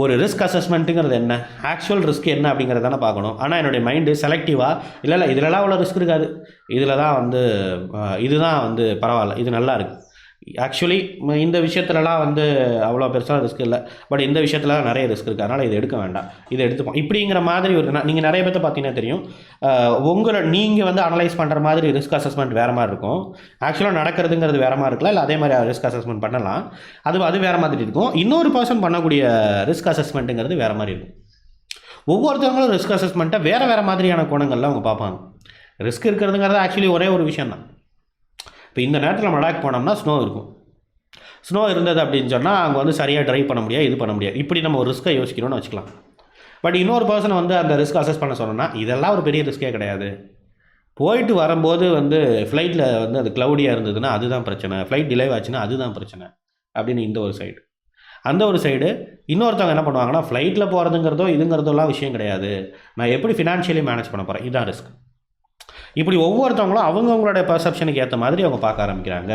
ஒரு ரிஸ்க் அசஸ்மெண்ட்டுங்கிறது என்ன? ஆக்சுவல் ரிஸ்க் என்ன அப்படிங்கிறத தானே பார்க்கணும். ஆனால் என்னுடைய மைண்டு செலக்டிவாக இல்லை இல்லை இதிலலாம் அவ்வளோ ரிஸ்க் இருக்காது. இதில் தான் வந்து இதுதான் வந்து பரவாயில்ல. இது நல்லா இருக்குது ஆக்சுவலி இந்த விஷயத்துலலாம் வந்து அவ்வளோ பெருசாக ரிஸ்க் இல்லை. பட் இந்த விஷயத்தில் நிறைய ரிஸ்க் இருக்குது அதனால் இதை எடுக்க வேண்டாம். இதை எடுத்துப்போம். இப்படிங்கிற மாதிரி ஒரு நீங்கள் நிறைய பேர்த்த பார்த்தீங்கன்னா தெரியும். உங்களை நீங்கள் வந்து அனலைஸ் பண்ணுற மாதிரி ரிஸ்க் அசஸ்மெண்ட் வேறு மாதிரி இருக்கும். ஆக்சுவலாக நடக்கிறதுங்கிறது வேறு மாதிரி இருக்கலாம் இல்லை அதே மாதிரி ரிஸ்க் அசஸ்மெண்ட் பண்ணலாம். அது அது வேறு மாதிரி இருக்கும். இன்னொரு பர்சன் பண்ணக்கூடிய ரிஸ்க் அசஸ்மெண்ட்டுங்கிறது வேறு மாதிரி இருக்கும். ஒவ்வொருத்தவங்களும் ரிஸ்க் அசஸ்மெண்ட்டை வேறு வேறு மாதிரியான குணங்கள்லாம் அவங்க பார்ப்பாங்க. ரிஸ்க் இருக்கிறதுங்கிறது ஆக்சுவலி ஒரே ஒரு விஷயம் தான் இப்போ இந்த நேரத்தில் நம்ம லடாக் போனோம்னா ஸ்னோ இருக்கும். ஸ்னோ இருந்தது அப்படின்னு சொன்னால் அங்கே வந்து சரியாக ட்ரைவ் பண்ண முடியாது இது பண்ண முடியாது. இப்படி நம்ம ஒரு ரிஸ்க்கை யோசிக்கணும்னு வச்சுக்கலாம். பட் இன்னொரு பர்சனை வந்து அந்த ரிஸ்க் அசஸ் பண்ண சொன்னோம்னா இதெல்லாம் ஒரு பெரிய ரிஸ்க்கே கிடையாது. போயிட்டு வரும்போது வந்து ஃப்ளைட்டில் வந்து அது க்ளவுடியாக இருந்ததுன்னா அதுதான் பிரச்சனை. ஃப்ளைட் டிலே ஆச்சுன்னா அதுதான் பிரச்சனை. அப்படின்னு இந்த ஒரு சைடு அந்த ஒரு சைடு இன்னொருத்தவங்க என்ன பண்ணுவாங்கன்னா ஃப்ளைட்டில் போகிறதுங்கிறதோ இதுங்கிறதோலாம் விஷயம் கிடையாது. நான் எப்படி ஃபினான்ஷியலி மேனேஜ் பண்ண போகிறேன் இதுதான் ரிஸ்க் இப்படி ஒவ்வொருத்தவங்களும் அவங்கவுங்களுடைய பர்செப்ஷனுக்கு ஏற்ற மாதிரி அவங்க பார்க்க ஆரம்பிக்கிறாங்க.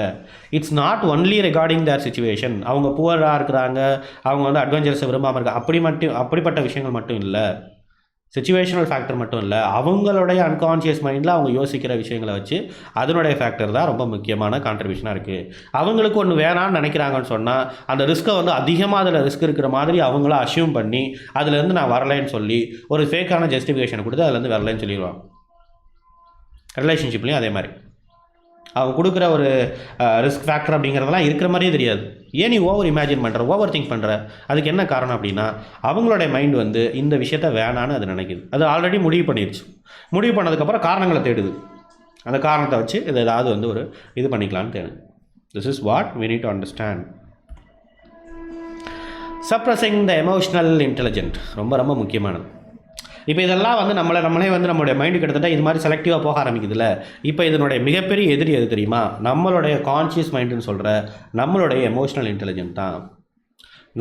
It's not only regarding their situation அவங்க புவராக இருக்கிறாங்க. அவங்க வந்து அட்வென்ச்சர்ஸை விரும்பாமல் இருக்காங்க அப்படி மட்டும் அப்படிப்பட்ட விஷயங்கள் மட்டும் இல்லை. சுச்சுவேஷனல் ஃபேக்டர் மட்டும் இல்லை. அவங்களுடைய அன்கான்ஷியஸ் மைண்டில் அவங்க யோசிக்கிற விஷயங்களை வச்சு அதனுடைய ஃபேக்டர் தான் ரொம்ப முக்கியமான கான்ட்ரிபியூஷனாக இருக்குது அவங்களுக்கு ஒன்று வேணான்னு நினைக்கிறாங்கன்னு சொன்னால் அந்த ரிஸ்க்கை வந்து அதிகமாக அதில் ரிஸ்க் இருக்கிற மாதிரி அவங்கள அஷ்யூம் பண்ணி அதுலேருந்து நான் வரலைன்னு சொல்லி ஒரு ஃபேக்கான ஜஸ்டிஃபிகேஷன் கொடுத்து அதுலேருந்து வரலைன்னு சொல்லிடுவாங்க. ரிலேஷன்ஷிப்லேயும் அதே மாதிரி. அவங்க கொடுக்குற ஒரு ரிஸ்க் ஃபேக்டர் அப்படிங்கிறதெல்லாம் இருக்கிற மாதிரியே தெரியாது. ஏன் நீ ஓவர் இமேஜின் பண்ணுற ஓவர் திங்க் பண்ணுற அதுக்கு என்ன காரணம் அப்படின்னா அவங்களுடைய மைண்ட் வந்து இந்த விஷயத்த வேணான்னு அது நினைக்குது. அது ஆல்ரெடி முடிவு பண்ணிருச்சு. முடிவு பண்ணதுக்கப்புறம் காரணங்களை தேடுது. அந்த காரணத்தை வச்சு இது ஏதாவது வந்து ஒரு இது பண்ணிக்கலான்னு தேடுது. This is what we need to understand suppressing the emotional intelligent ரொம்ப ரொம்ப முக்கியமானது. இப்போ இதெல்லாம் வந்து நம்மளை நம்மளே வந்து நம்மளுடைய மைண்டு கிட்டத்தட்ட இது மாதிரி செலக்டிவாக போக ஆரம்பிக்குதுல்ல. இப்போ இதனுடைய மிகப்பெரிய எதிரி எது தெரியுமா? நம்மளுடைய கான்ஷியஸ் மைண்டுன்னு சொல்கிற நம்மளுடைய எமோஷ்னல் இன்டெலிஜென்ட் தான்.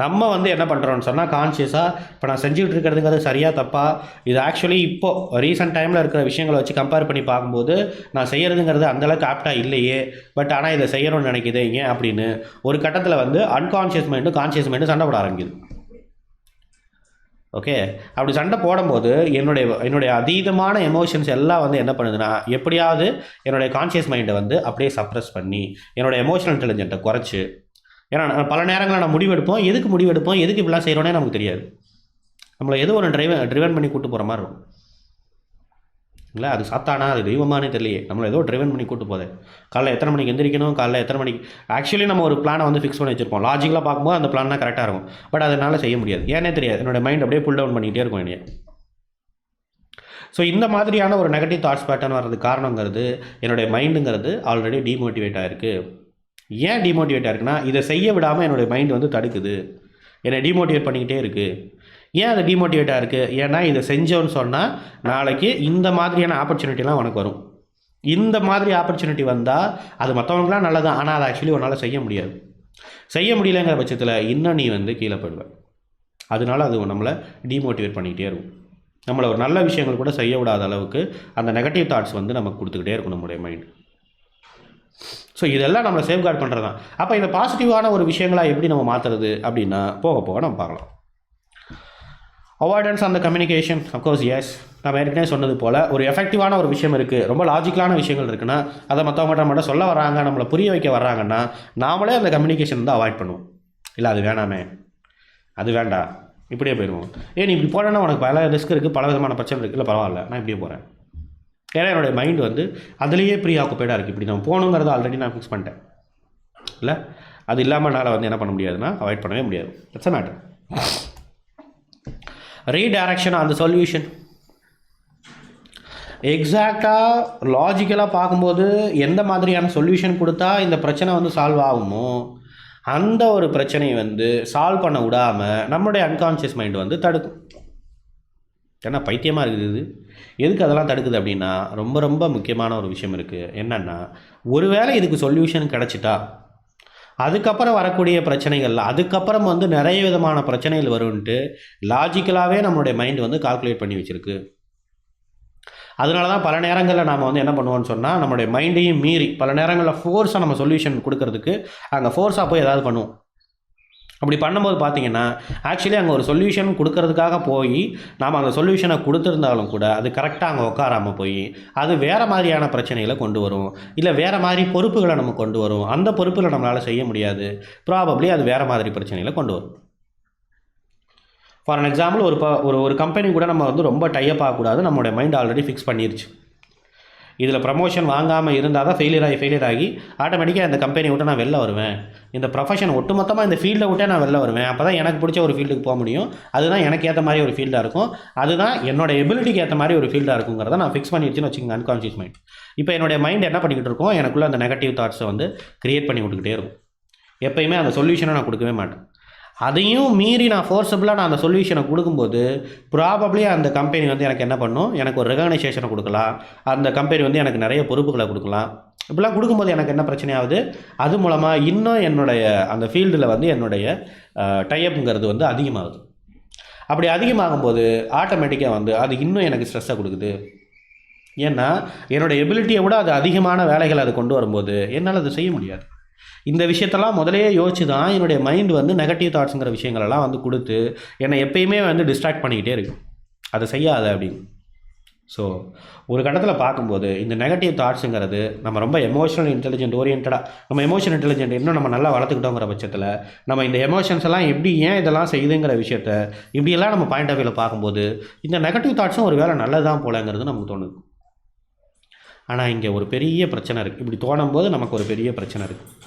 நம்ம வந்து என்ன பண்ணுறோம்னு சொன்னால் கான்ஷியஸாக இப்போ நான் செஞ்சுக்கிட்டு இருக்கிறதுங்கிறது சரியாக தப்பா? இது ஆக்சுவலி இப்போது ரீசெண்ட் டைமில் இருக்கிற விஷயங்களை வச்சு கம்பேர் பண்ணி பார்க்கும்போது நான் செய்கிறதுங்கிறது அந்தளவுக்கு ஆப்டாக இல்லையே. பட் ஆனால் இதை செய்யணும்னு நினைக்கிது. ஏன் அப்படின்னு ஒரு கட்டத்தில் வந்து அன்கான்ஷியஸ் மைண்டும் கான்ஷியஸ் மைண்டும் சண்டை போட ஆரம்பிக்குது. ஓகே அப்படி சண்டை போடும்போது என்னுடைய என்னுடைய அதீதமான எமோஷன்ஸ் எல்லாம் வந்து என்ன பண்ணுதுன்னா எப்படியாவது என்னுடைய கான்ஷியஸ் மைண்டை வந்து அப்படியே சப்ரஸ் பண்ணி என்னோட எமோஷனல் இன்டெலிஜென்ட்டை குறைச்சி ஏன்னா பல நேரங்களில் நான் முடிவெடுப்போம் எதுக்கு முடிவெடுப்போம் எதுக்கு இப்படிலாம் செய்கிறோன்னே நமக்கு தெரியாது. நம்மளை எது ஒன்று ட்ரைவன் ட்ரிவன் பண்ணி கூட்டு போகிற மாதிரி இருக்கும். இல்லை அது சாத்தானா? அது தெய்வமானே தெரியலையே. நம்மளை ஏதோ ட்ரைவன் பண்ணி கூட்டு போதே. காலைல எத்தனை மணிக்கு எந்திரிக்கணும்? காலைல எத்தனை மணிக்கு? ஆக்சுவலி நம்ம ஒரு பிளானை வந்து ஃபிக்ஸ் பண்ணி வச்சிருப்போம். லாஜிக்கலாக பார்க்கும்போது அந்த பிளான் தான் கரெக்டாக இருக்கும். பட் அதனால் செய்ய முடியாது. ஏன்னே தெரியாது. என்னோட மைண்ட் அப்படியே புல் டவுன் பண்ணிகிட்டே இருக்கும் என்னைய. ஸோ இந்த மாதிரியான ஒரு நெகட்டிவ் தாட்ஸ் பேட்டர்ன் வர்றது காரணங்கிறது என்னுடைய மைண்டுங்கிறது ஆல்ரெடி டிமோட்டிவேட் ஆகிருக்கு ஏன் டிமோட்டிவேட் ஆகிருக்குன்னா இதை செய்ய விடாமல் என்னுடைய மைண்ட் வந்து தடுக்குது. என்னை டிமோட்டிவேட் பண்ணிக்கிட்டே இருக்குது ஏன் அது டிமோட்டிவேட்டாக இருக்குது ஏன்னா இதை செஞ்சோன்னு சொன்னால் நாளைக்கு இந்த மாதிரியான ஆப்பர்ச்சுனிட்டிலாம் உனக்கு வரும். இந்த மாதிரி ஆப்பர்ச்சுனிட்டி வந்தால் அது மற்றவங்களுக்குலாம் நல்லது ஆனால் அதை ஆக்சுவலி உன்னால் செய்ய முடியாது. செய்ய முடியலங்கிற பட்சத்தில் இன்னும் நீ வந்து கீழே போயிடுவ. அதனால அது நம்மளை டிமோட்டிவேட் பண்ணிக்கிட்டே இருக்கும். நம்மளை ஒரு நல்ல விஷயங்கள் கூட செய்ய விடாத அளவுக்கு அந்த நெகட்டிவ் தாட்ஸ் வந்து நமக்கு கொடுத்துக்கிட்டே இருக்கும் நம்முடைய மைண்ட் ஸோ இதெல்லாம் நம்மளை சேஃப்கார்ட் பண்ணுறது தான் அப்போ இந்த பாசிட்டிவான ஒரு விஷயங்களாக எப்படி நம்ம மாற்றுறது அப்படின்னா போக போக நம்ம பார்க்கலாம். அவாய்டன்ஸ் அந்த கம்யூனிகேஷன் அஃப்கோர்ஸ் எஸ் நம்ம ஏற்கனவே சொன்னது போல் ஒரு எஃபெக்டிவான ஒரு விஷயம் இருக்குது ரொம்ப லாஜிக்கலான விஷயங்கள் இருக்குன்னா அதை மற்றவங்கள்ட்ட மட்டும் சொல்ல வராங்க நம்மளை புரிய வைக்க வர்றாங்கன்னா நாமளே அந்த கம்யூனிகேஷன் வந்து அவாய்ட் பண்ணுவோம். இல்லை அது வேணாமே. அது வேண்டாம் இப்படியே போயிடுவோம். ஏன் நீ இப்படி போனேன்னா உனக்கு பல ரிஸ்க் இருக்குது பல விதமான பிரச்சனை இருக்குது இல்லை பரவாயில்ல. நான் இப்படியே போகிறேன் ஏன்னா என்னுடைய மைண்ட் வந்து அதுலேயே ப்ரீ ஆக்குப்பைடாக இருக்குது இப்படி நான் போகணுங்கிறத ஆல்ரெடி நான் ஃபிக்ஸ் பண்ணிட்டேன். இல்லை? அது இல்லாமல் என்னால் வந்து என்ன பண்ண முடியாதுன்னா அவாய்ட் பண்ணவே முடியாது. இட்ஸ் மேட்டர் ரீடைரக்ஷன் அந்த சொல்யூஷன் எக்ஸாக்டாக லாஜிக்கலாக பார்க்கும்போது எந்த மாதிரியான சொல்யூஷன் கொடுத்தா இந்த பிரச்சனை வந்து சால்வ் ஆகுமோ? அந்த ஒரு பிரச்சனையை வந்து சால்வ் பண்ண விடாமல் நம்மளுடைய அன்கான்ஷியஸ் மைண்ட் வந்து தடுக்கும். ஏன்னா பைத்தியமாக இருக்குது இது. எதுக்கு அதெல்லாம் தடுக்குது அப்படின்னா ரொம்ப ரொம்ப முக்கியமான ஒரு விஷயம் இருக்குது என்னென்னா ஒருவேளை இதுக்கு சொல்யூஷன் கிடச்சிட்டா அதுக்கப்புறம் வரக்கூடிய பிரச்சனைகள் அதுக்கப்புறம் வந்து நிறைய விதமான பிரச்சனைகள் வரும்ன்ட்டு லாஜிக்கலாகவே நம்மளுடைய மைண்ட் வந்து கால்குலேட் பண்ணி வச்சுருக்கு. அதனால தான் பல நேரங்களில் நாம் வந்து என்ன பண்ணுவோம்னு சொன்னால் நம்மளுடைய மைண்டையும் மீறி பல நேரங்களில் ஃபோர்ஸாக நம்ம சொல்யூஷன் கொடுக்கறதுக்கு அங்கே ஃபோர்ஸாக போய் ஏதாவது பண்ணுவோம். அப்படி பண்ணும்போது பார்த்தீங்கன்னா ஆக்சுவலி அங்கே ஒரு சொல்யூஷன் கொடுக்கறதுக்காக போய் நாம் அந்த சொல்யூஷனை கொடுத்துருந்தாலும் கூட அது கரெக்டாக அங்கே உட்காராமல் போய் அது வேறு மாதிரியான பிரச்சனைகளை கொண்டு வரும். இல்லை வேறு மாதிரி பொறுப்புகளை நம்ம கொண்டு வரும். அந்த பொறுப்புகளை நம்மளால் செய்ய முடியாது. ப்ராபப்ளி அது வேறு மாதிரி பிரச்சனைகளை கொண்டு வரும். ஃபார் அன் எக்ஸாம்பிள் ஒரு ப ஒரு ஒரு கம்பெனி கூட நம்ம வந்து ரொம்ப டைப் ஆகக்கூடாது. நம்மளுடைய மைண்ட் ஆல்ரெடி ஃபிக்ஸ் பண்ணிருச்சு. இதில் ப்ரமோஷன் வாங்காமல் இருந்தால் தான் ஃபெயிலியர் ஆகி ஃபெயிலியர் ஆகி ஆட்டோமேட்டிக்காக இந்த கம்பெனி விட்டு நான் வெளில வருவேன். இந்த ப்ரொஃபஷன் ஒட்டுமொத்தமாக இந்த ஃபீல்டை விட்டே நான் வெளில வருவேன். அப்போ தான் எனக்கு பிடிச்ச ஒரு ஃபீல்டுக்கு போக முடியும். அதுதான் எனக்கு ஏற்ற மாதிரி ஒரு ஃபீல்டாக இருக்கும். அதுதான் என்னோட எபிலிட்டிக்கு ஏற்ற மாதிரி ஒரு ஃபீல்டாக இருக்குங்கிறத நான் ஃபிக்ஸ் பண்ணி வச்சுன்னு வச்சுக்கோங்க அன்கான்ஷியஸ் மைண்ட் இப்போ என்னுடைய மைண்ட் என்ன பண்ணிக்கிட்டு இருக்கோம் எனக்குள்ளே அந்த நெகட்டிவ் தாட்ஸை வந்து க்ரியேட் பண்ணி விட்டுக்கிட்டே இருக்கும். எப்பயுமே அந்த சொல்யூஷனை நான் கொடுக்கவே மாட்டேன். அதையும் மீறி நான் ஃபோர்ஸபிளாக நான் அந்த சொல்யூஷனை கொடுக்கும்போது ப்ராபப்ளி அந்த கம்பெனி வந்து எனக்கு என்ன பண்ணும்? எனக்கு ஒரு ரெகனைசேஷனை கொடுக்கலாம். அந்த கம்பெனி வந்து எனக்கு நிறைய பொறுப்புகளை கொடுக்கலாம். இப்படிலாம் கொடுக்கும்போது எனக்கு என்ன பிரச்சனையாகுது? அது மூலமாக இன்னும் என்னுடைய அந்த ஃபீல்டில் வந்து என்னுடைய டைஅப்புங்கிறது வந்து அதிகமாகுது. அப்படி அதிகமாகும்போது ஆட்டோமேட்டிக்காக வந்து அது இன்னும் எனக்கு ஸ்ட்ரெஸ்ஸை கொடுக்குது. ஏன்னா என்னுடைய எபிலிட்டியை விட அது அதிகமான வேலைகளை அது கொண்டு வரும்போது என்னால் அது செய்ய முடியாது. இந்த விஷயத்தெல்லாம் முதலே யோசிச்சு தான் என்னுடைய மைண்ட் வந்து நெகட்டிவ் தாட்ஸுங்கிற விஷயங்களெல்லாம் வந்து கொடுத்து என்னை எப்பயுமே வந்து டிஸ்ட்ராக்ட் பண்ணிக்கிட்டே இருக்கும் அதை செய்யாத அப்படின்னு. ஸோ ஒரு கட்டத்தில் பார்க்கும்போது இந்த நெகட்டிவ் தாட்ஸுங்கிறது நம்ம ரொம்ப எமோஷனல் இன்டெலிஜென்ட் ஓரியன்டாக நம்ம எமோஷனல் இன்டெலிஜென்ட் இன்னும் நம்ம நல்லா வளர்த்துக்கிட்டோங்கிற பட்சத்தில் நம்ம இந்த எமோஷன்ஸ் எல்லாம் எப்படி ஏன் இதெல்லாம் செய்யுதுங்கிற விஷயத்த இப்படியெல்லாம் நம்ம பாயிண்ட் ஆஃப் வியூவில் பார்க்கும்போது இந்த நெகட்டிவ் தாட்ஸும் ஒரு வேலை நல்லதான் போலங்கிறது நமக்கு தோணுது. ஆனால் இங்கே ஒரு பெரிய பிரச்சனை இருக்குது இப்படி தோணும் போது நமக்கு ஒரு பெரிய பிரச்சனை இருக்குது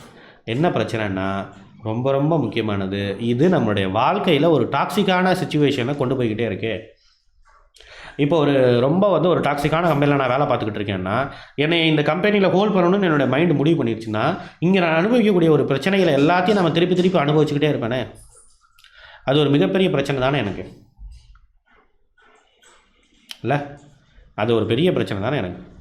என்ன பிரச்சனைன்னா ரொம்ப ரொம்ப முக்கியமானது இது நம்மளுடைய வாழ்க்கையில் ஒரு டாக்ஸிக்கான சுச்சுவேஷனை கொண்டு போய்கிட்டே இருக்கே. இப்போ ஒரு ரொம்ப வந்து ஒரு டாக்ஸிக்கான கம்பெனியில் நான் வேலை பார்த்துக்கிட்டு இருக்கேன்னா என்னை இந்த கம்பெனியில் ஹோல்ட் பண்ணணும்னு என்னோட மைண்டு முடிவு பண்ணிடுச்சுன்னா இங்கே நான் அனுபவிக்கக்கூடிய ஒரு பிரச்சனைகளை எல்லாத்தையும் நம்ம திருப்பி திருப்பி அனுபவிச்சுக்கிட்டே இருப்பேனே. அது ஒரு மிகப்பெரிய பிரச்சனை தானே எனக்கு. இல்லை? அது ஒரு பெரிய பிரச்சனை தானே எனக்கு.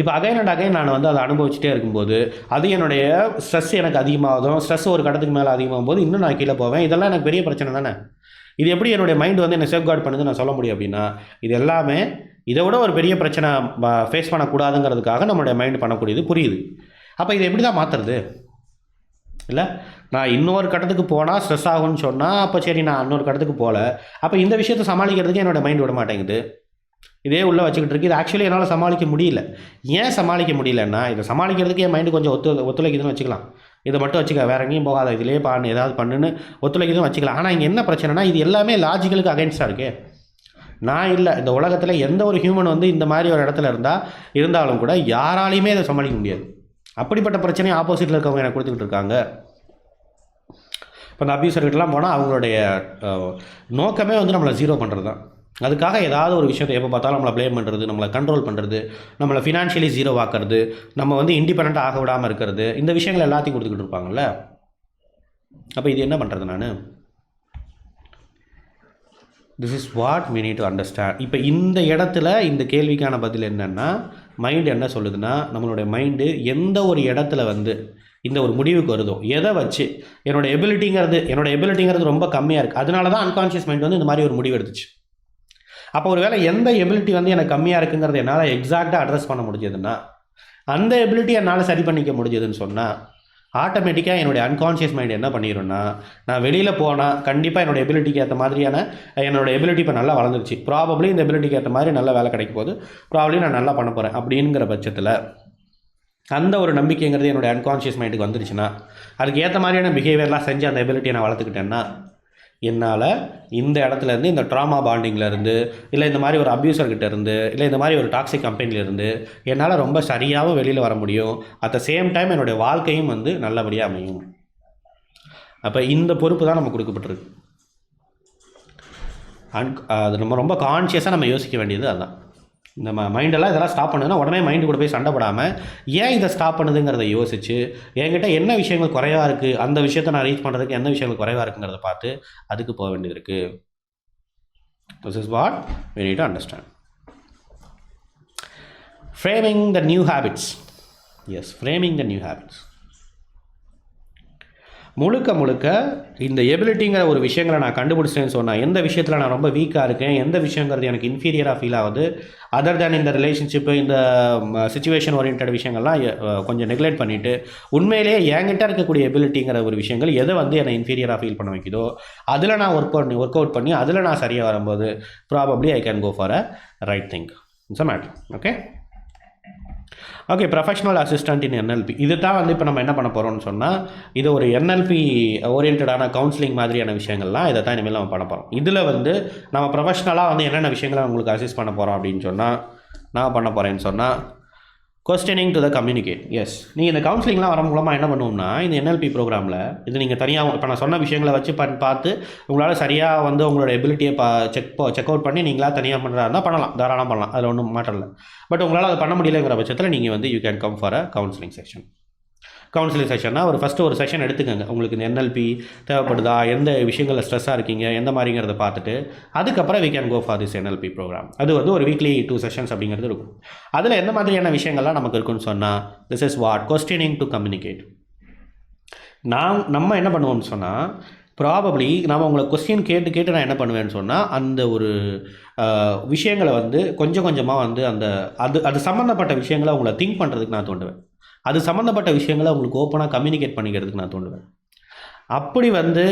இப்போ அகைன் அண்ட் அகைன் நான் வந்து அதை அனுபவிச்சுட்டே இருக்கும்போது அது என்னுடைய ஸ்ட்ரெஸ் எனக்கு அதிகமாகும் ஸ்ட்ரெஸ் ஒரு கடத்துக்கு மேலே அதிகமாகும் போது இன்னும் நான் கீழே போவேன். இதெல்லாம் எனக்கு பெரிய பிரச்சனை தானே? இது எப்படி என்னுடைய மைண்ட் வந்து என்னை சேஃப்கார்ட் பண்ணுது நான் சொல்ல முடியும் அப்படின்னா இது எல்லாமே இதை விட ஒரு பெரிய பிரச்சனை ஃபேஸ் பண்ணக்கூடாதுங்கிறதுக்காக நம்மளுடைய மைண்ட் பண்ணக்கூடியது புரியுது. அப்போ இதை எப்படி தான் மாற்றுறது இல்லை? நான் இன்னொரு கட்டத்துக்கு போனால் ஸ்ட்ரெஸ் ஆகும்னு சொன்னால் அப்போ சரி நான் இன்னொரு கட்டத்துக்கு போகல அப்போ இந்த விஷயத்தை சமாளிக்கிறதுக்கு என்னோடய மைண்ட் விட மாட்டேங்குது. இதே உள்ளே வச்சுக்கிட்டு இருக்கு. இது ஆக்சுவலி என்னால் சமாளிக்க முடியல. ஏன் சமாளிக்க முடியலன்னா இதை சமாளிக்கிறதுக்கு என் மைண்டு கொஞ்சம் ஒத்து ஒத்துழைக்குதுன்னு வச்சுக்கலாம். இதை மட்டும் வச்சுக்க வேற எங்கேயும் போகாத இதிலே பண்ணு ஏதாவது பண்ணுன்னு ஒத்துழைக்குதுன்னு வச்சுக்கலாம். ஆனால் இங்கே என்ன பிரச்சனைனா இது எல்லாமே லாஜிக்கலுக்கு அகைன்ஸ்டாக இருக்கே. நான் இல்லை இந்த உலகத்தில் எந்த ஒரு ஹியூமன் வந்து இந்த மாதிரி ஒரு இடத்துல இருந்தால் இருந்தாலும் கூட யாராலையுமே இதை சமாளிக்க முடியாது. அப்படிப்பட்ட பிரச்சனையை ஆப்போசிட்டில் இருக்கவங்க எனக்கு கொடுத்துக்கிட்டு இருக்காங்க. இப்போ இந்த அபியூசர்கிட்டலாம் போனால் அவங்களுடைய நோக்கமே வந்து நம்மளை ஜீரோ பண்ணுறது தான் அதுக்காக ஏதாவது ஒரு விஷயத்தை எப்போ பார்த்தாலும் நம்மளை ப்ளேம் பண்ணுறது நம்மளை கண்ட்ரோல் பண்ணுறது நம்மளை ஃபினான்ஷியலி ஜீரோ ஆக்கிறது நம்ம வந்து இண்டிபெண்ட்டாக ஆக விடாமல் இருக்கிறது இந்த விஷயங்கள் எல்லாத்தையும் கொடுத்துக்கிட்டு இருப்பாங்கல்ல? அப்போ இது என்ன பண்ணுறது நான்? This is what me need to understand இப்போ இந்த இடத்துல இந்த கேள்விக்கான பதில் என்னென்னா மைண்டு என்ன சொல்லுதுன்னா நம்மளுடைய மைண்டு எந்த ஒரு இடத்துல வந்து இந்த ஒரு முடிவுக்கு வருதோ எதை வச்சு என்னோடய எபிலிட்டிங்கிறது என்னோடய எபிலிட்டிங்கிறது ரொம்ப கம்மியாக இருக்குது அதனால தான் அன்கான்ஷியஸ் மைண்ட் வந்து இந்த மாதிரி ஒரு முடிவு எடுத்துச்சு. அப்போ ஒரு வேளை எந்த எபிலிட்டி வந்து எனக்கு கம்மியாக இருக்குங்கிறது என்னால் எக்ஸாக்டாக அட்ரஸ் பண்ண முடிஞ்சதுன்னா அந்த எபிலிட்டி என்னால் சரி பண்ணிக்க முடிஞ்சதுன்னு சொன்னால் ஆட்டோமேட்டிக்காக என்னுடைய அன்கான்ஷியஸ் மைண்ட் என்ன பண்ணிடும்னா நான் வெளியில் போனால் கண்டிப்பாக என்னோட எபிலிட்டிக்கு ஏற்ற மாதிரியான என்னோட எபிலிட்டி இப்போ நல்லா வளர்ந்துருச்சு. ப்ராபப்ளி இந்த எபிலிட்டிக்கு ஏற்ற மாதிரி நல்ல வேலை கிடைக்கும் போது ப்ராபப்ளி நான் நல்லா பண்ண போகிறேன் அப்படிங்கிற பட்சத்தில் அந்த ஒரு நம்பிக்கைங்கிறது என்னுடைய அன்கான்ஷியஸ் மைண்டுக்கு வந்துருச்சுன்னா அதுக்கு ஏற்ற மாதிரியான பிஹேவியர்லாம் செஞ்சு அந்த எபிலிட்டியை நான் வளர்த்துக்கிட்டேன்னா என்னால் இந்த இடத்துலேருந்து இந்த ட்ராமா பாண்டிங்லேருந்து இல்லை இந்த மாதிரி ஒரு அப்யூசர்கிட்ட இருந்து இல்லை இந்த மாதிரி ஒரு டாக்ஸிக் கம்பெனிலேருந்து என்னால் ரொம்ப சரியாகவும் வெளியில் வர முடியும். அட் த சேம் டைம் என்னுடைய வாழ்க்கையும் வந்து நல்லபடியாக அமையும். அப்போ இந்த பொறுப்பு தான் நம்ம கொடுக்கப்பட்டிருக்கு. அன் அது நம்ம ரொம்ப கான்ஷியஸாக நம்ம யோசிக்க வேண்டியது அதுதான் இந்த ம மைண்டெல்லாம் இதெல்லாம் ஸ்டாப் பண்ணுதுன்னா உடனே மைண்டு கூட போய் சண்டை போடாமல் ஏன் இதை ஸ்டாப் பண்ணுதுங்கிறத யோசிச்சு என்கிட்ட என்ன விஷயங்கள் குறைவாக இருக்குது அந்த விஷயத்தை நான் ரீச் பண்ணுறதுக்கு என்ன விஷயங்கள் குறைவாக இருக்குங்கிறத பார்த்து அதுக்கு போக வேண்டியது இருக்குது this is what we need to understand framing the new habits yes framing the new habits முழுக்க முழுக்க இந்த எபிலிட்டிங்கிற ஒரு விஷயங்களை நான் கண்டுபிடிச்சேன்னு சொன்னேன் எந்த விஷயத்தில் நான் ரொம்ப வீக்காக இருக்கேன் எந்த விஷயங்கிறது எனக்கு இன்ஃபீரியராக ஃபீல் ஆகுது அதர் தேன் இந்த ரிலேஷன்ஷிப்பு இந்த சுச்சுவேஷன் ஓரியன்ட் விஷயங்கள்லாம் கொஞ்சம் நெக்லெக்ட் பண்ணிவிட்டு உண்மையிலேயே என்கிட்ட இருக்கக்கூடிய எபிலிட்டிங்கிற ஒரு விஷயங்கள் எதை வந்து என்னை இன்ஃபீரியராக ஃபீல் பண்ண வைக்குதோ அதில் நான் ஒர்க் பண்ணி ஒர்க் அவுட் பண்ணி அதில் நான் சரியாக வரும்போது probably I can go for a right think it's a matter okay okay professional assistant in NLP இது தான் வந்து இப்போ நம்ம என்ன பண்ண போகிறோம்னு சொன்னால் இது ஒரு என்எல்பி ஓரியன்டான கவுன்சிலிங் மாதிரியான விஷயங்கள்லாம் இதை தான் இனிமேல் நம்ம பண்ண போகிறோம் இதில் வந்து நம்ம ப்ரொஃபஷ்னலாக வந்து என்னென்ன விஷயங்களை உங்களுக்கு அசிஸ்ட் பண்ண போகிறோம் அப்படின்னு சொன்னால் நான் பண்ண போகிறேன்னு சொன்னால் questioning to the communicate yes நீங்கள் இந்த கவுன்சிலிங்லாம் வர மூலமாக என்ன பண்ணுவோம்னா இந்த என்எல்பி ப்ரோக்ராமில் இது நீங்கள் தனியாக இப்போ நான் சொன்ன விஷயங்களை வச்சு பண் பார்த்து உங்களால் சரியாக வந்து உங்களோட எபிலிட்டியை பா செக் செக் அவுட் பண்ணி நீங்களாக தனியாக பண்ணுறதா இருந்தால் பண்ணலாம். தாராளம் பண்ணலாம். அதில் ஒன்றும் மாற்றம் இல்லை. பட் உங்களால் அதை பண்ண முடியலைங்கிற பட்சத்தில் நீங்கள் வந்து you can come for a counselling section counselling செஷன்னா ஒரு ஃபஸ்ட்டு ஒரு செஷன் எடுத்துக்கோங்க. உங்களுக்கு இந்த என்எல்பி தேவைப்படுதா? எந்த விஷயங்களில் ஸ்ட்ரெஸ்ஸாக இருக்கீங்க? எந்த மாதிரிங்கிறத பார்த்துட்டு அதுக்கப்புறம் we can go for this NLP programme அது வந்து ஒரு வீக்லி டூ செஷன்ஸ் அப்படிங்கிறது இருக்கும். அதில் எந்த மாதிரியான விஷயங்கள்லாம் நமக்கு இருக்குன்னு சொன்னால் this is what questioning to communicate நான் நம்ம என்ன பண்ணுவோம்னு சொன்னால் ப்ராபப்ளி நான் உங்களை கொஸ்டின் கேட்டு கேட்டு நான் என்ன பண்ணுவேன்னு சொன்னால் அந்த ஒரு விஷயங்களை வந்து கொஞ்சம் கொஞ்சமாக வந்து அந்த அது அது சம்மந்தப்பட்ட விஷயங்களை உங்களை திங்க் பண்ணுறதுக்கு நான் தோண்டுவேன். அது சம்மந்தப்பட்ட விஷயங்களை உங்களுக்கு ஓப்பனாக கம்யூனிகேட் பண்ணிக்கிறதுக்கு நான் தோண்டுவேன் அப்படி வந்து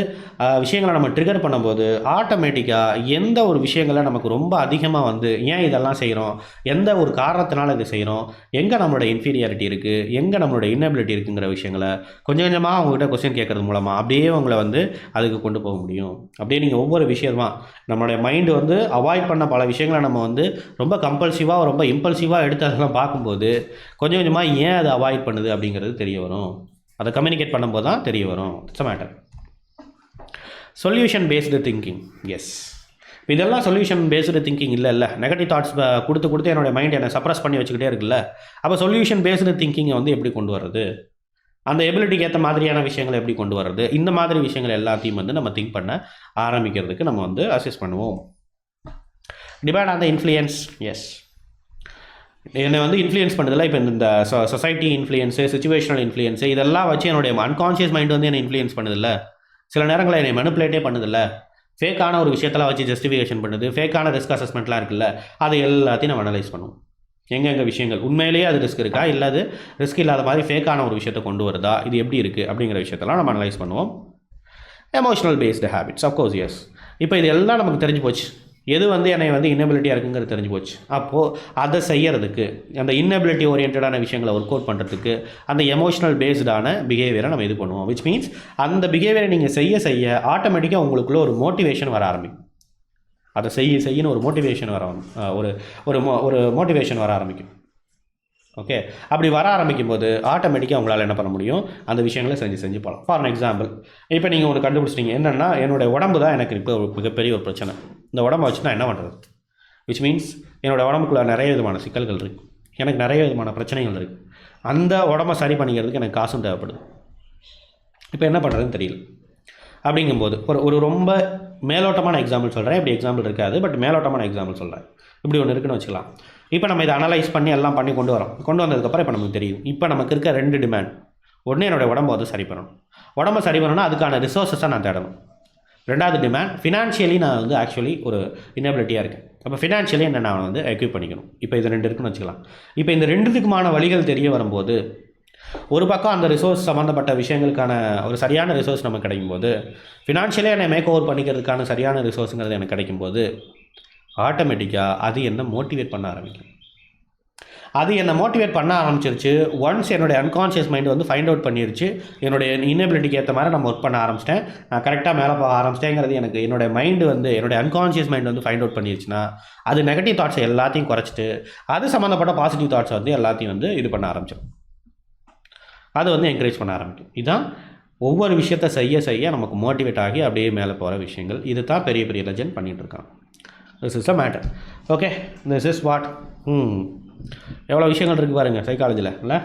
விஷயங்களை நம்ம ட்ரிகர் பண்ணும்போது ஆட்டோமேட்டிக்காக எந்த ஒரு விஷயங்களை நமக்கு ரொம்ப அதிகமாக வந்து ஏன் இதெல்லாம் செய்கிறோம் எந்த ஒரு காரணத்தினால இதை செய்கிறோம் எங்கே நம்மளோட இன்ஃபீரியாரிட்டி இருக்குது எங்கே நம்மளோட இன்னபிலிட்டி இருக்குங்கிற விஷயங்களை கொஞ்சம் கொஞ்சமாக அவங்ககிட்ட கொஸ்டின் கேட்கறது மூலமாக அப்படியே உங்களை வந்து அதுக்கு கொண்டு போக முடியும். அப்படியே நீங்கள் ஒவ்வொரு விஷயமா நம்மளுடைய மைண்டு வந்து அவாய்ட் பண்ண பல விஷயங்களை நம்ம வந்து ரொம்ப கம்பல்சிவாக ரொம்ப இம்பல்சிவாக எடுத்து அதெல்லாம் பார்க்கும்போது கொஞ்சம் கொஞ்சமாக ஏன் அதை அவாய்ட் பண்ணுது அப்படிங்கிறது தெரிய வரும். அதை கம்யூனிகேட் பண்ணும்போது தான் தெரிய வரும். It's matter solution based thinking yes இதெல்லாம் சொல்யூஷன் பேஸ்டு திங்கிங் இல்லை இல்லை நெகட்டிவ் தாட்ஸ் கொடுத்து கொடுத்து என்னோட மைண்ட் என்னை சப்ரஸ் பண்ணி வச்சுக்கிட்டே இருக்குல்ல. அப்போ சொல்யூஷன் பேஸ்டு திங்கிங்கை வந்து எப்படி கொண்டு வர்றது? அந்த எபிலிட்டிக்கு ஏற்ற மாதிரியான விஷயங்களை எப்படி கொண்டு வர்றது? இந்த மாதிரி விஷயங்கள் எல்லாத்தையும் வந்து நம்ம திங்க் பண்ண ஆரம்பிக்கிறதுக்கு நம்ம வந்து அசிஸ்ட் பண்ணுவோம். Depend on the influence yes என்னை வந்து இன்ஃப்ளூயன்ஸ் பண்ணுறதுல இப்போ இந்த சொசைட்டி இன்ஃப்ளூயன்ஸு சுச்சுவேஷனல் இன்ஃப்ளூயன்ஸு இதெல்லாம் வச்சு என்னுடைய அன்கான்ஷியஸ் மைண்ட் வந்து என்னை இன்ஃப்ளூயன்ஸ் பண்ணுதில்ல. சில நேரங்களில் என்னை மனுப்புலேட்டே பண்ணுதில்ல. ஃபேக்கான ஒரு விஷயத்தெல்லாம் வச்சு ஜஸ்டிஃபிகேஷன் பண்ணுது ஃபேக்கான ரிஸ்க் அசஸ்மெண்ட்லாம் இருக்குல்ல அது எல்லாத்தையும் நம்ம அனலைஸ் பண்ணுவோம் எங்கெங்கே விஷயங்கள்? உண்மையிலேயே அது ரிஸ்க் இருக்கா? இல்லை அது ரிஸ்க் இல்லாத மாதிரி ஃபேக்கான ஒரு விஷயத்தை கொண்டு வருதா? இது எப்படி இருக்குது அப்படிங்கிற விஷயத்தெல்லாம் நம்ம அனலைஸ் பண்ணுவோம். Emotional based habits of course yes இப்போ இது எல்லாம் நமக்கு தெரிஞ்சு போச்சு. எது வந்து என்னை வந்து இன்னபிலிட்டியாக இருக்குங்கிறது தெரிஞ்சு போச்சு. அப்போது அதை செய்யறதுக்கு அந்த இன்னபிலிட்டி ஓரியன்டான விஷயங்களை ஒர்க் அவுட் பண்ணுறதுக்கு அந்த எமோஷனல் பேஸ்டான பிஹேவியரை நம்ம இது பண்ணுவோம். விச் மீன்ஸ் அந்த பிஹேவியரை நீங்கள் செய்ய செய்ய ஆட்டோமேட்டிக்காக உங்களுக்குள்ளே ஒரு மோட்டிவேஷன் வர ஆரம்பிக்கும். அதை செய்ய செய்யணும் ஒரு மோட்டிவேஷன் வர ஒரு ஒரு மோ ஒரு மோட்டிவேஷன் வர ஆரம்பிக்கும். ஓகே அப்படி வர ஆரம்பிக்கும் போது ஆட்டோமேட்டிக்காக உங்களால் என்ன பண்ண முடியும்? அந்த விஷயங்களை செஞ்சு செஞ்சு போகலாம். ஃபார் எக்ஸாம்பிள் இப்போ நீங்கள் ஒரு கண்டுபிடிச்சிட்டீங்க. என்னென்னா என்னுடைய உடம்பு தான் எனக்கு இப்போ மிகப்பெரிய ஒரு பிரச்சனை. இந்த உடம்பை வச்சு நான் என்ன பண்ணுறது விச் மீன்ஸ் என்னோடய உடம்புக்குள்ள நிறைய விதமான சிக்கல்கள் இருக்குது எனக்கு நிறைய விதமான பிரச்சனைகள் இருக்குது அந்த உடம்பை சரி பண்ணிக்கிறதுக்கு எனக்கு காசும் தேவைப்படுது. இப்போ என்ன பண்ணுறதுன்னு தெரியல. அப்படிங்கும்போது ஒரு ஒரு ரொம்ப மேலோட்டமான எக்ஸாம்பிள் சொல்கிறேன் இப்படி எக்ஸாம்பிள் இருக்காது பட் மேலோட்டமான எக்ஸாம்பிள் சொல்கிறேன் இப்படி ஒன்று இருக்குன்னு வச்சுக்கலாம். இப்போ நம்ம இதை அனலைஸ் பண்ணி எல்லாம் பண்ணி கொண்டு வரோம். கொண்டு வந்ததுக்கப்புறம் இப்போ நமக்கு தெரியும். இப்போ நமக்கு இருக்க ரெண்டு டிமாண்ட் ஒன்று என்னுடைய உடம்பு வந்து சரி பண்ணணும். உடம்பை சரி பண்ணணும்னா அதுக்கான ரிசோர்ஸஸை நான் தேடணும். ரெண்டாவது டிமாண்ட் ஃபினான்ஷியலி நான் வந்து ஆக்சுவலி ஒரு இன்னபிலிட்டியாக இருக்கேன். அப்போ ஃபினான்ஷியலி என்ன நான் வந்து எக்யூப் பண்ணிக்கணும்? இப்போ இது ரெண்டு இருக்குன்னு வச்சுக்கலாம். இப்போ இந்த ரெண்டுத்துக்குமான வழிகள் தெரிய வரும்போது ஒரு பக்கம் அந்த ரிசோர்ஸ் சம்மந்தப்பட்ட விஷயங்களுக்கான ஒரு சரியான ரிசோர்ஸ் நமக்கு கிடைக்கும்போது ஃபினான்ஷியலே என்னை மேக் ஓவர் பண்ணிக்கிறதுக்கான சரியான ரிசோர்ஸுங்கிறது எனக்கு கிடைக்கும்போது ஆட்டோமேட்டிக்காக அது என்ன மோட்டிவேட் பண்ண ஆரம்பிக்கும். அது என்னை மோட்டிவேட் பண்ண ஆரம்பிச்சிருச்சு. ஒன்ஸ் என்னுடைய அன்கான்ஷியஸ் மைண்ட் வந்து ஃபைண்ட் அவுட் பண்ணிருச்சு. என்னுடைய இன்னபிலிட்டிக்கு ஏற்ற மாதிரி நம்ம ஒர்க் பண்ண ஆரம்பிச்சிட்டேன். நான் கரெக்டாக மேலே போக ஆரம்பிச்சிட்டேங்கிறது எனக்கு என்னுடைய மைண்டு வந்து என்னுடைய அன்கான்ஷியஸ் மைண்ட் வந்து ஃபைண்ட் அவுட் பண்ணிருச்சுன்னா அது நெகட்டிவ் தாட்ஸ் எல்லாத்தையும் குறைச்சிட்டு அது சம்மந்தப்பட்ட பாசிட்டிவ் தாட்ஸ் வந்து எல்லாத்தையும் வந்து இது பண்ண ஆரம்பிச்சிடும். அது வந்து என்கரேஜ் பண்ண ஆரம்பிக்கும். இதுதான் ஒவ்வொரு விஷயத்தை செய்ய செய்ய நமக்கு மோட்டிவேட் ஆகி அப்படியே மேலே போகிற விஷயங்கள். இது தான் பெரிய பெரிய லெஜண்ட் பண்ணிகிட்டு இருக்கான். This is a matter okay this is what hmm எவ்வளோ விஷயங்கள் இருக்குது பாருங்கள் சைக்காலஜியில் இல்லை?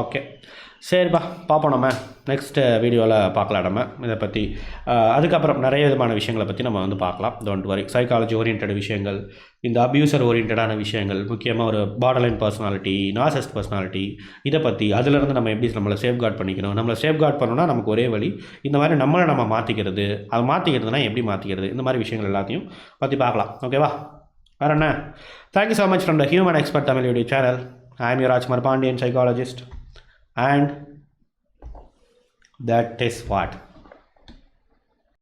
ஓகே சரிப்பா பார்ப்போம் நம்ம. நெக்ஸ்ட்டு வீடியோவில் பார்க்கலாம் நம்ம. இதை பற்றி அதுக்கப்புறம் நிறைய விதமான விஷயங்களை பற்றி நம்ம வந்து பார்க்கலாம். டோன்ட் வரி சைக்காலஜி ஓரியன்ட் விஷயங்கள் இந்த அப்யூசர் ஓரியன்டான விஷயங்கள் முக்கியமாக ஒரு பார்டர்லைன் பர்சனாலிட்டி நாசஸ்ட் பர்சனாலிட்டி இதை பற்றி அதிலிருந்து நம்ம எப்படி நம்மளை சேஃப்கார்ட் பண்ணிக்கணும்? நம்மளை சேஃப்கார்ட் பண்ணணும்னா நமக்கு ஒரே வழி இந்த மாதிரி நம்மளை நம்ம மாற்றிக்கிறது அதை மாற்றிக்கிறதுனா எப்படி மாற்றிக்கிறது இந்த மாதிரி விஷயங்கள் எல்லாத்தையும் பற்றி பார்க்கலாம். ஓகேவா வேறு என்ன thank you so much from the human expert Tamil YouTube channel I am you Rajkumar Pandian psychologist and that is what?